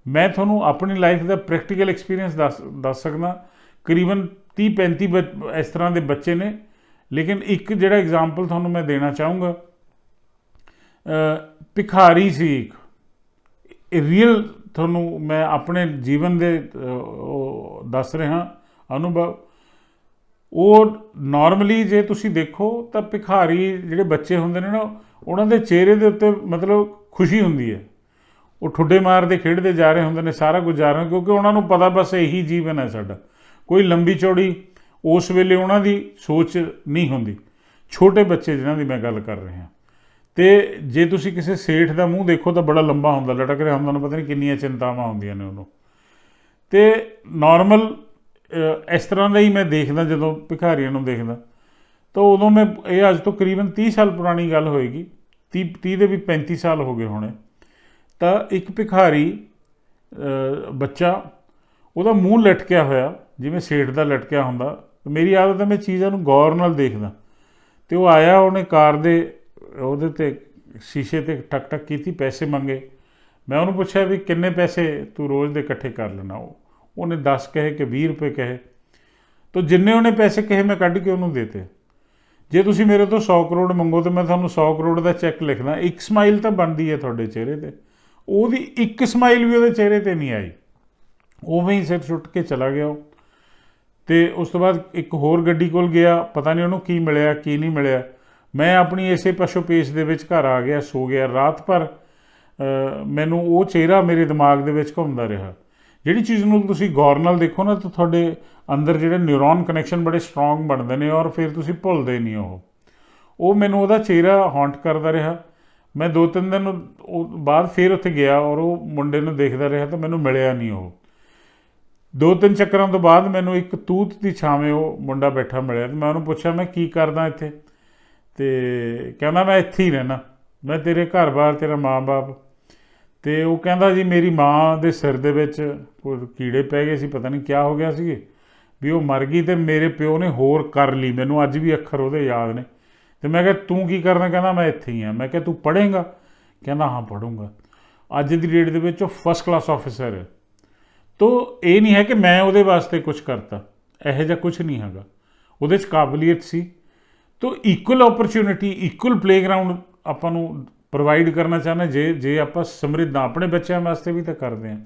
ਮੈਂ ਤੁਹਾਨੂੰ ਆਪਣੀ ਲਾਈਫ ਦਾ ਪ੍ਰੈਕਟੀਕਲ ਐਕਸਪੀਰੀਅੰਸ ਦੱਸ ਦੱਸ ਸਕਦਾ, ਕਰੀਬਨ 30 35 ਬੱਚ- ਇਸ ਤਰ੍ਹਾਂ ਦੇ ਬੱਚੇ ਨੇ ਲੇਕਿਨ ਇੱਕ ਜਿਹੜਾ ਐਗਜ਼ਾਮਪਲ ਤੁਹਾਨੂੰ ਮੈਂ ਦੇਣਾ ਚਾਹੂੰਗਾ ਭਿਖਾਰੀ ਸੀ ਇੱਕ। ਰੀਅਲ ਤੁਹਾਨੂੰ ਮੈਂ ਆਪਣੇ ਜੀਵਨ ਦੇ ਉਹ ਦੱਸ ਰਿਹਾ, ਅਨੁਭਵ। ਉਹ ਨਾਰਮਲੀ ਜੇ ਤੁਸੀਂ ਦੇਖੋ, ਤਾਂ ਭਿਖਾਰੀ ਜਿਹੜੇ ਬੱਚੇ ਹੁੰਦੇ ਨੇ ਨਾ, ਉਹਨਾਂ ਦੇ ਚਿਹਰੇ ਦੇ ਉੱਤੇ ਮਤਲਬ ਖੁਸ਼ੀ ਹੁੰਦੀ ਹੈ। ਉਹ ਠੁੱਡੇ ਮਾਰਦੇ ਖੇਡਦੇ ਜਾ ਰਹੇ ਹੁੰਦੇ ਨੇ, ਸਾਰਾ ਕੁਝ ਜਾ ਰਹੇ ਕਿਉਂਕਿ ਉਹਨਾਂ ਨੂੰ ਪਤਾ ਬਸ ਇਹੀ ਜੀਵਨ ਹੈ ਸਾਡਾ। ਕੋਈ ਲੰਬੀ ਚੌੜੀ ਉਸ ਵੇਲੇ ਉਹਨਾਂ ਦੀ ਸੋਚ ਨਹੀਂ ਹੁੰਦੀ। ਛੋਟੇ ਬੱਚੇ ਜਿਨ੍ਹਾਂ ਦੀ ਮੈਂ ਗੱਲ ਕਰ ਰਿਹਾ ਤੇ ਜੇ ਤੁਸੀਂ ਕਿਸੇ ਸੇਠ ਦਾ ਮੂੰਹ ਦੇਖੋ ਤਾਂ ਬੜਾ ਲੰਬਾ ਹੁੰਦਾ, ਲਟਕ ਰਿਹਾ ਹੁੰਦਾ, ਉਹਨੂੰ ਪਤਾ ਨਹੀਂ ਕਿੰਨੀਆਂ ਚਿੰਤਾਵਾਂ ਹੁੰਦੀਆਂ ਨੇ ਉਹਨੂੰ। ਤੇ ਨਾਰਮਲ ਇਸ ਤਰ੍ਹਾਂ ਦਾ ਹੀ ਮੈਂ ਦੇਖਦਾ ਜਦੋਂ ਭਿਖਾਰੀਆਂ ਨੂੰ ਦੇਖਦਾ। ਤਾਂ ਉਦੋਂ ਮੈਂ, ਇਹ ਅੱਜ ਤੋਂ ਕਰੀਬਨ 30 ਸਾਲ ਪੁਰਾਣੀ ਗੱਲ ਹੋਏਗੀ। 30 30 ਦੇ ਵੀ 35 ਸਾਲ ਹੋ ਗਏ ਹੋਣੇ। ਤਾਂ ਇੱਕ ਭਿਖਾਰੀ ਬੱਚਾ, ਉਹਦਾ ਮੂੰਹ ਲਟਕਿਆ ਹੋਇਆ, ਜਿਵੇਂ ਸੇਠ ਦਾ ਲਟਕਿਆ ਹੁੰਦਾ ਮੇਰੀ ਆਦਤ ਹੈ ਮੈਂ ਚੀਜ਼ਾਂ ਨੂੰ ਗੌਰ ਨਾਲ ਦੇਖਦਾ। ਤੇ ਉਹ ਆਇਆ, ਉਹਨੇ ਕਾਰ ਦੇ ਉਹਦੇ ਤੇ ਸ਼ੀਸ਼ੇ ਤੇ ਟਕ ਟਕ ਕੀਤੀ, ਪੈਸੇ ਮੰਗੇ। ਮੈਂ ਉਹਨੂੰ ਪੁੱਛਿਆ ਵੀ ਕਿੰਨੇ ਪੈਸੇ ਤੂੰ ਰੋਜ਼ ਦੇ ਇਕੱਠੇ ਕਰ ਲੈਣਾ ਉਹ ਉਹਨੇ 10 ਕਹੇ ਕਿ 20 ਰੁਪਏ ਕਹੇ। ਤੋ ਜਿੰਨੇ ਉਹਨੇ ਪੈਸੇ ਕਹੇ ਮੈਂ ਕੱਢ ਕੇ ਉਹਨੂੰ ਦੇਤੇ। ਜੇ ਤੁਸੀਂ ਮੇਰੇ ਤੋਂ 100 ਕਰੋੜ ਮੰਗੋ ਤਾਂ ਮੈਂ ਤੁਹਾਨੂੰ 100 ਕਰੋੜ ਦਾ ਚੈੱਕ ਲਿਖਦਾ। ਇੱਕ ਸਮਾਈਲ ਤਾਂ ਬਣਦੀ ਹੈ ਤੁਹਾਡੇ ਚਿਹਰੇ ਤੇ। ਉਹਦੀ ਇੱਕ ਸਮਾਈਲ ਵੀ ਉਹਦੇ ਚਿਹਰੇ ਤੇ ਨਹੀਂ ਆਈ। ਉਵੇਂ ਹੀ ਸਿਰ ਸੁੱਟ ਕੇ ਚਲਾ ਗਿਆ ਉਹ। ਤੇ ਉਸ ਤੋਂ ਬਾਅਦ ਇੱਕ ਹੋਰ ਗੱਡੀ ਕੋਲ ਗਿਆ, ਪਤਾ ਨਹੀਂ ਉਹਨੂੰ ਕੀ ਮਿਲਿਆ, ਕੀ ਨਹੀਂ ਮਿਲਿਆ। ਮੈਂ ਆਪਣੀ ਇਸੇ ਪਸ਼ੂ ਪੇਸ਼ ਦੇ ਵਿੱਚ ਘਰ ਆ ਗਿਆ, ਸੋ ਗਿਆ। ਰਾਤ ਭਰ ਮੈਨੂੰ ਉਹ ਚਿਹਰਾ ਮੇਰੇ ਦਿਮਾਗ ਦੇ ਵਿੱਚ ਘੁੰਮਦਾ ਰਿਹਾ। ਜਿਹੜੀ ਚੀਜ਼ ਨੂੰ ਤੁਸੀਂ ਗੌਰ ਨਾਲ ਦੇਖੋ ਨਾ, ਤਾਂ ਤੁਹਾਡੇ ਅੰਦਰ ਜਿਹੜੇ ਨਿਊਰੋਨ ਕਨੈਕਸ਼ਨ ਬੜੇ ਸਟਰੋਂਗ ਬਣਦੇ ਨੇ ਔਰ ਫਿਰ ਤੁਸੀਂ ਭੁੱਲਦੇ ਨਹੀਂ ਉਹ। ਉਹ ਮੈਨੂੰ ਉਹਦਾ ਚਿਹਰਾ ਹੌਂਟ ਕਰਦਾ ਰਿਹਾ। ਮੈਂ ਦੋ ਤਿੰਨ ਦਿਨ ਉਹ ਬਾਅਦ ਫਿਰ ਉੱਥੇ ਗਿਆ ਔਰ ਉਹ ਮੁੰਡੇ ਨੂੰ ਦੇਖਦਾ ਰਿਹਾ, ਤਾਂ ਮੈਨੂੰ ਮਿਲਿਆ ਨਹੀਂ ਉਹ। ਦੋ ਤਿੰਨ ਚੱਕਰਾਂ ਤੋਂ ਬਾਅਦ ਮੈਨੂੰ ਇੱਕ ਤੂਤ ਦੀ ਛਾਵੇਂ ਉਹ ਮੁੰਡਾ ਬੈਠਾ ਮਿਲਿਆ ਤੇ ਮੈਂ ਉਹਨੂੰ ਪੁੱਛਿਆ, ਮੈਂ ਕੀ ਕਰਦਾ ਇੱਥੇ? ਤੇ ਕਹਿੰਦਾ, ਮੈਂ ਇੱਥੇ ਹੀ ਰਹਿਣਾ ਮੈਂ ਤੇਰੇ ਘਰ-ਬਾਰ, ਤੇਰਾ ਮਾਂ-ਬਾਪ। ਤੇ ਉਹ ਕਹਿੰਦਾ ਜੀ, ਮੇਰੀ ਮਾਂ ਦੇ ਸਿਰ ਦੇ ਵਿੱਚ ਕੋਈ ਕੀੜੇ ਪੈ ਗਏ ਸੀ, ਪਤਾ ਨਹੀਂ ਕਿਆ ਹੋ ਗਿਆ ਸੀ ਵੀ ਉਹ ਮਰ ਗਈ ਤੇ ਮੇਰੇ ਪਿਓ ਨੇ ਹੋਰ ਕਰ ਲਈ। ਮੈਨੂੰ ਅੱਜ ਵੀ ਅੱਖਰ ਉਹਦੇ ਯਾਦ ਨੇ। ਤੇ ਮੈਂ ਕਿਹਾ, ਤੂੰ ਕੀ ਕਰਨਾ? ਕਹਿੰਦਾ, ਮੈਂ ਇੱਥੇ ਹੀ ਆ ਮੈਂ ਕਿਹਾ, ਤੂੰ ਪੜ੍ਹੇਗਾ? ਕਹਿੰਦਾ, ਹਾਂ ਪੜੂੰਗਾ ਅੱਜ ਦੀ ਡੇਟ ਦੇ ਵਿੱਚ ਉਹ ਫਸਟ ਕਲਾਸ ਆਫੀਸਰ ਹੈ। ਤੋ ਇਹ ਨਹੀਂ ਹੈ ਕਿ ਮੈਂ ਉਹਦੇ ਵਾਸਤੇ ਕੁਝ ਕਰਤਾ। ਇਹੋ ਜਿਹਾ ਕੁਝ ਨਹੀਂ ਹੈਗਾ। ਉਹਦੇ 'ਚ ਕਾਬਲੀਅਤ ਸੀ। ਤੋ ਇਕੁਅਲ ਓਪਰਚੁਨਿਟੀ ਇਕੁਅਲ ਪਲੇਗਰਾਉਂਡ ਆਪਾਂ ਨੂੰ ਪ੍ਰੋਵਾਈਡ ਕਰਨਾ ਚਾਹੁੰਦੇ ਜੇ ਜੇ ਆਪਾਂ ਸਮਰਿੱਧ ਆਪਣੇ ਬੱਚਿਆਂ ਵਾਸਤੇ ਵੀ ਤਾਂ ਕਰਦੇ ਆ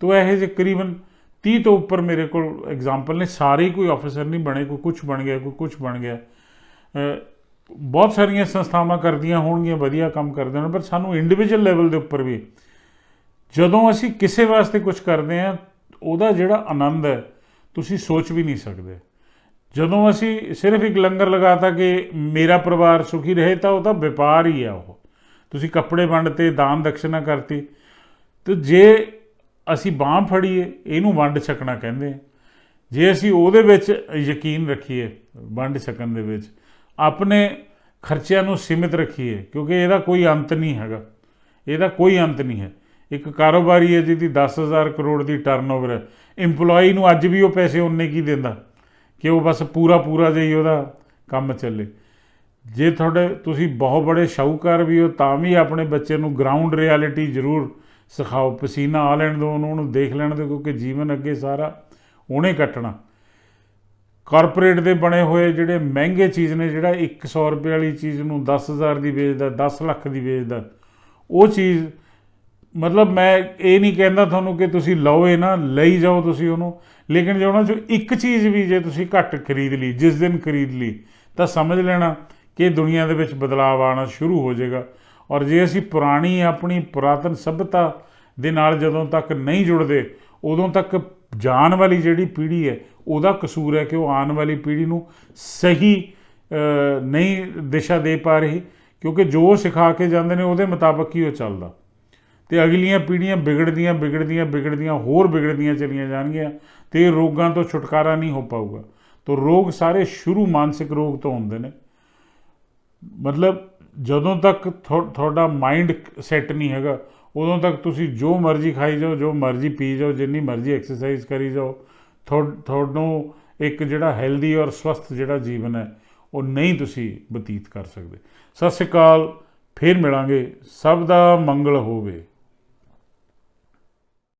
ਤੋ ਇਹੋ ਜਿਹੇ ਕਰੀਬਨ 30 ਤੋਂ ਉੱਪਰ ਮੇਰੇ ਕੋਲ ਐਗਜ਼ਾਮਪਲ ਨੇ। ਸਾਰੇ ਕੋਈ ਆਫੀਸਰ ਨਹੀਂ ਬਣੇ, ਕੋਈ ਕੁਝ ਬਣ ਗਿਆ, ਕੋਈ ਕੁਝ ਬਣ ਗਿਆ। ਬਹੁਤ ਸਾਰੀਆਂ ਸੰਸਥਾਵਾਂ ਕਰਦੀਆਂ ਹੋਣਗੀਆਂ, ਵਧੀਆ ਕੰਮ ਕਰਦੇ ਹਨ ਪਰ ਸਾਨੂੰ ਇੰਡੀਵਿਜੂਅਲ ਲੈਵਲ ਦੇ ਉੱਪਰ ਵੀ ਜਦੋਂ ਅਸੀਂ ਕਿਸੇ ਵਾਸਤੇ ਕੁਝ ਕਰਦੇ ਆ ਉਹਦਾ ਜਿਹੜਾ ਆਨੰਦ ਹੈ, ਤੁਸੀਂ ਸੋਚ ਵੀ ਨਹੀਂ ਸਕਦੇ। ਜਦੋਂ ਅਸੀਂ ਸਿਰਫ ਇੱਕ ਲੰਗਰ ਲਗਾਤਾ ਕਿ ਮੇਰਾ ਪਰਿਵਾਰ ਸੁਖੀ ਰਹੇ, ਤਾਂ ਉਹ ਤਾਂ ਵਪਾਰ ਹੀ ਆ ਉਹ। ਤੁਸੀਂ ਕੱਪੜੇ ਵੰਡਤੇ, ਦਾਨ ਦਕਸ਼ਨਾ ਕਰਤੀ। ਤੇ ਜੇ ਅਸੀਂ ਬਾਂਹ ਫੜੀਏ, ਇਹਨੂੰ ਵੰਡ ਛਕਣਾ ਕਹਿੰਦੇ ਆ ਜੇ ਅਸੀਂ ਉਹਦੇ ਵਿੱਚ ਯਕੀਨ ਰੱਖੀਏ, ਵੰਡ ਛਕਣ ਦੇ ਵਿੱਚ, ਆਪਣੇ ਖਰਚਿਆਂ ਨੂੰ ਸੀਮਿਤ ਰੱਖੀਏ, ਕਿਉਂਕਿ ਇਹਦਾ ਕੋਈ ਅੰਤ ਨਹੀਂ ਹੈਗਾ। ਇਹਦਾ ਕੋਈ ਅੰਤ ਨਹੀਂ ਹੈ। ਇੱਕ ਕਾਰੋਬਾਰੀ ਹੈ ਜਿਹਦੀ 10000 ਕਰੋੜ ਦੀ ਟਰਨਓਵਰ ਹੈ। EMPLOYE ਨੂੰ ਅੱਜ ਵੀ ਉਹ ਪੈਸੇ ਉਹਨੇ ਕੀ ਦਿੰਦਾ? ਕਿ ਉਹ ਬਸ ਪੂਰਾ ਪੂਰਾ ਜਿਹੀ ਉਹਦਾ ਕੰਮ ਚੱਲੇ। ਜੇ ਤੁਹਾਡੇ ਤੁਸੀਂ ਬਹੁਤ ਬੜੇ ਸ਼ਾਹੂਕਾਰ ਵੀ ਹੋ, ਤਾਂ ਵੀ ਆਪਣੇ ਬੱਚੇ ਨੂੰ ਗਰਾਊਂਡ ਰਿਐਲਿਟੀ ਜ਼ਰੂਰ ਸਿਖਾਓ। ਪਸੀਨਾ ਆ ਲੈਣ ਦਿਓ, ਉਹਨੂੰ ਉਹਨੂੰ ਦੇਖ ਲੈਣ ਦਿਓ, ਕਿਉਂਕਿ ਜੀਵਨ ਅੱਗੇ ਸਾਰਾ ਉਹਨੇ ਕੱਟਣਾ। ਕਾਰਪੋਰੇਟ ਦੇ ਬਣੇ ਹੋਏ ਜਿਹੜੇ ਮਹਿੰਗੇ ਚੀਜ਼ ਨੇ, ਜਿਹੜਾ 100 ਰੁਪਏ ਵਾਲੀ ਚੀਜ਼ ਨੂੰ 10000 ਦੀ ਵੇਚਦਾ 10 ਲੱਖ ਦੀ ਵੇਚਦਾ, ਉਹ ਚੀਜ਼ ਮਤਲਬ ਮੈਂ ਇਹ ਨਹੀਂ ਕਹਿੰਦਾ ਤੁਹਾਨੂੰ ਕਿ ਤੁਸੀਂ ਲਓ ਇਹ ਨਾ, ਲਈ ਜਾਓ ਤੁਸੀਂ ਉਹਨੂੰ। ਲੇਕਿਨ ਜੇ ਉਹਨਾਂ ਚੋਂ ਇੱਕ ਚੀਜ਼ ਵੀ ਜੇ ਤੁਸੀਂ ਘੱਟ ਖਰੀਦ ਲਈ, ਜਿਸ ਦਿਨ ਖਰੀਦ ਲਈ, ਤਾਂ ਸਮਝ ਲੈਣਾ ਕਿ ਦੁਨੀਆ ਦੇ ਵਿੱਚ ਬਦਲਾਅ ਆਉਣਾ ਸ਼ੁਰੂ ਹੋ ਜਾਏਗਾ। ਔਰ ਜੇ ਅਸੀਂ ਪੁਰਾਣੀ ਆਪਣੀ ਪੁਰਾਤਨ ਸਭਿਅਤਾ ਦੇ ਨਾਲ ਜਦੋਂ ਤੱਕ ਨਹੀਂ ਜੁੜਦੇ, ਉਦੋਂ ਤੱਕ ਜਾਣ ਵਾਲੀ ਜਿਹੜੀ ਪੀੜ੍ਹੀ ਹੈ, ਉਹਦਾ ਕਸੂਰ ਹੈ ਕਿ ਉਹ ਆਉਣ ਵਾਲੀ ਪੀੜ੍ਹੀ ਨੂੰ ਸਹੀ ਨਹੀਂ ਦਿਸ਼ਾ ਦੇ ਪਾ ਰਹੀ, ਕਿਉਂਕਿ ਜੋ ਸਿਖਾ ਕੇ ਜਾਂਦੇ ਨੇ ਉਹਦੇ ਮੁਤਾਬਕ ਹੀ ਉਹ ਚੱਲਦਾ। ਤੇ ਅਗਲੀਆਂ ਪੀੜ੍ਹੀਆਂ ਵਿਗੜਦੀਆਂ ਵਿਗੜਦੀਆਂ ਵਿਗੜਦੀਆਂ, ਹੋਰ ਵਿਗੜਦੀਆਂ ਚਲੀਆਂ ਜਾਣਗੀਆਂ ਤੇ ਇਹ ਰੋਗਾਂ ਤੋਂ ਛੁਟਕਾਰਾ ਨਹੀਂ ਹੋ ਪਾਊਗਾ। ਤੋਂ ਰੋਗ ਸਾਰੇ ਸ਼ੁਰੂ ਮਾਨਸਿਕ ਰੋਗ ਤੋਂ ਹੁੰਦੇ ਨੇ। ਮਤਲਬ ਜਦੋਂ ਤੱਕ ਤੁਹਾ- ਤੁਹਾਡਾ ਮਾਈਂਡ ਸੈੱਟ ਨਹੀਂ ਹੈਗਾ, ਉਦੋਂ ਤੱਕ ਤੁਸੀਂ ਜੋ ਮਰਜ਼ੀ ਖਾਈ ਜਾਓ, ਜੋ ਮਰਜ਼ੀ ਪੀ ਜਾਓ, ਜਿੰਨੀ ਮਰਜ਼ੀ ਐਕਸਰਸਾਈਜ਼ ਕਰੀ ਜਾਓ ਤੁਹਾ- ਤੁਹਾਨੂੰ ਇੱਕ ਜਿਹੜਾ ਹੈਲਦੀ ਔਰ ਸਵਸਥ ਜਿਹੜਾ ਜੀਵਨ ਹੈ, ਉਹ ਨਹੀਂ ਤੁਸੀਂ ਬਤੀਤ ਕਰ ਸਕਦੇ। ਸਤਿ ਸ਼੍ਰੀ ਅਕਾਲ, ਫੇਰ ਮਿਲਾਂਗੇ। ਸਭ ਦਾ ਮੰਗਲ ਹੋਵੇ।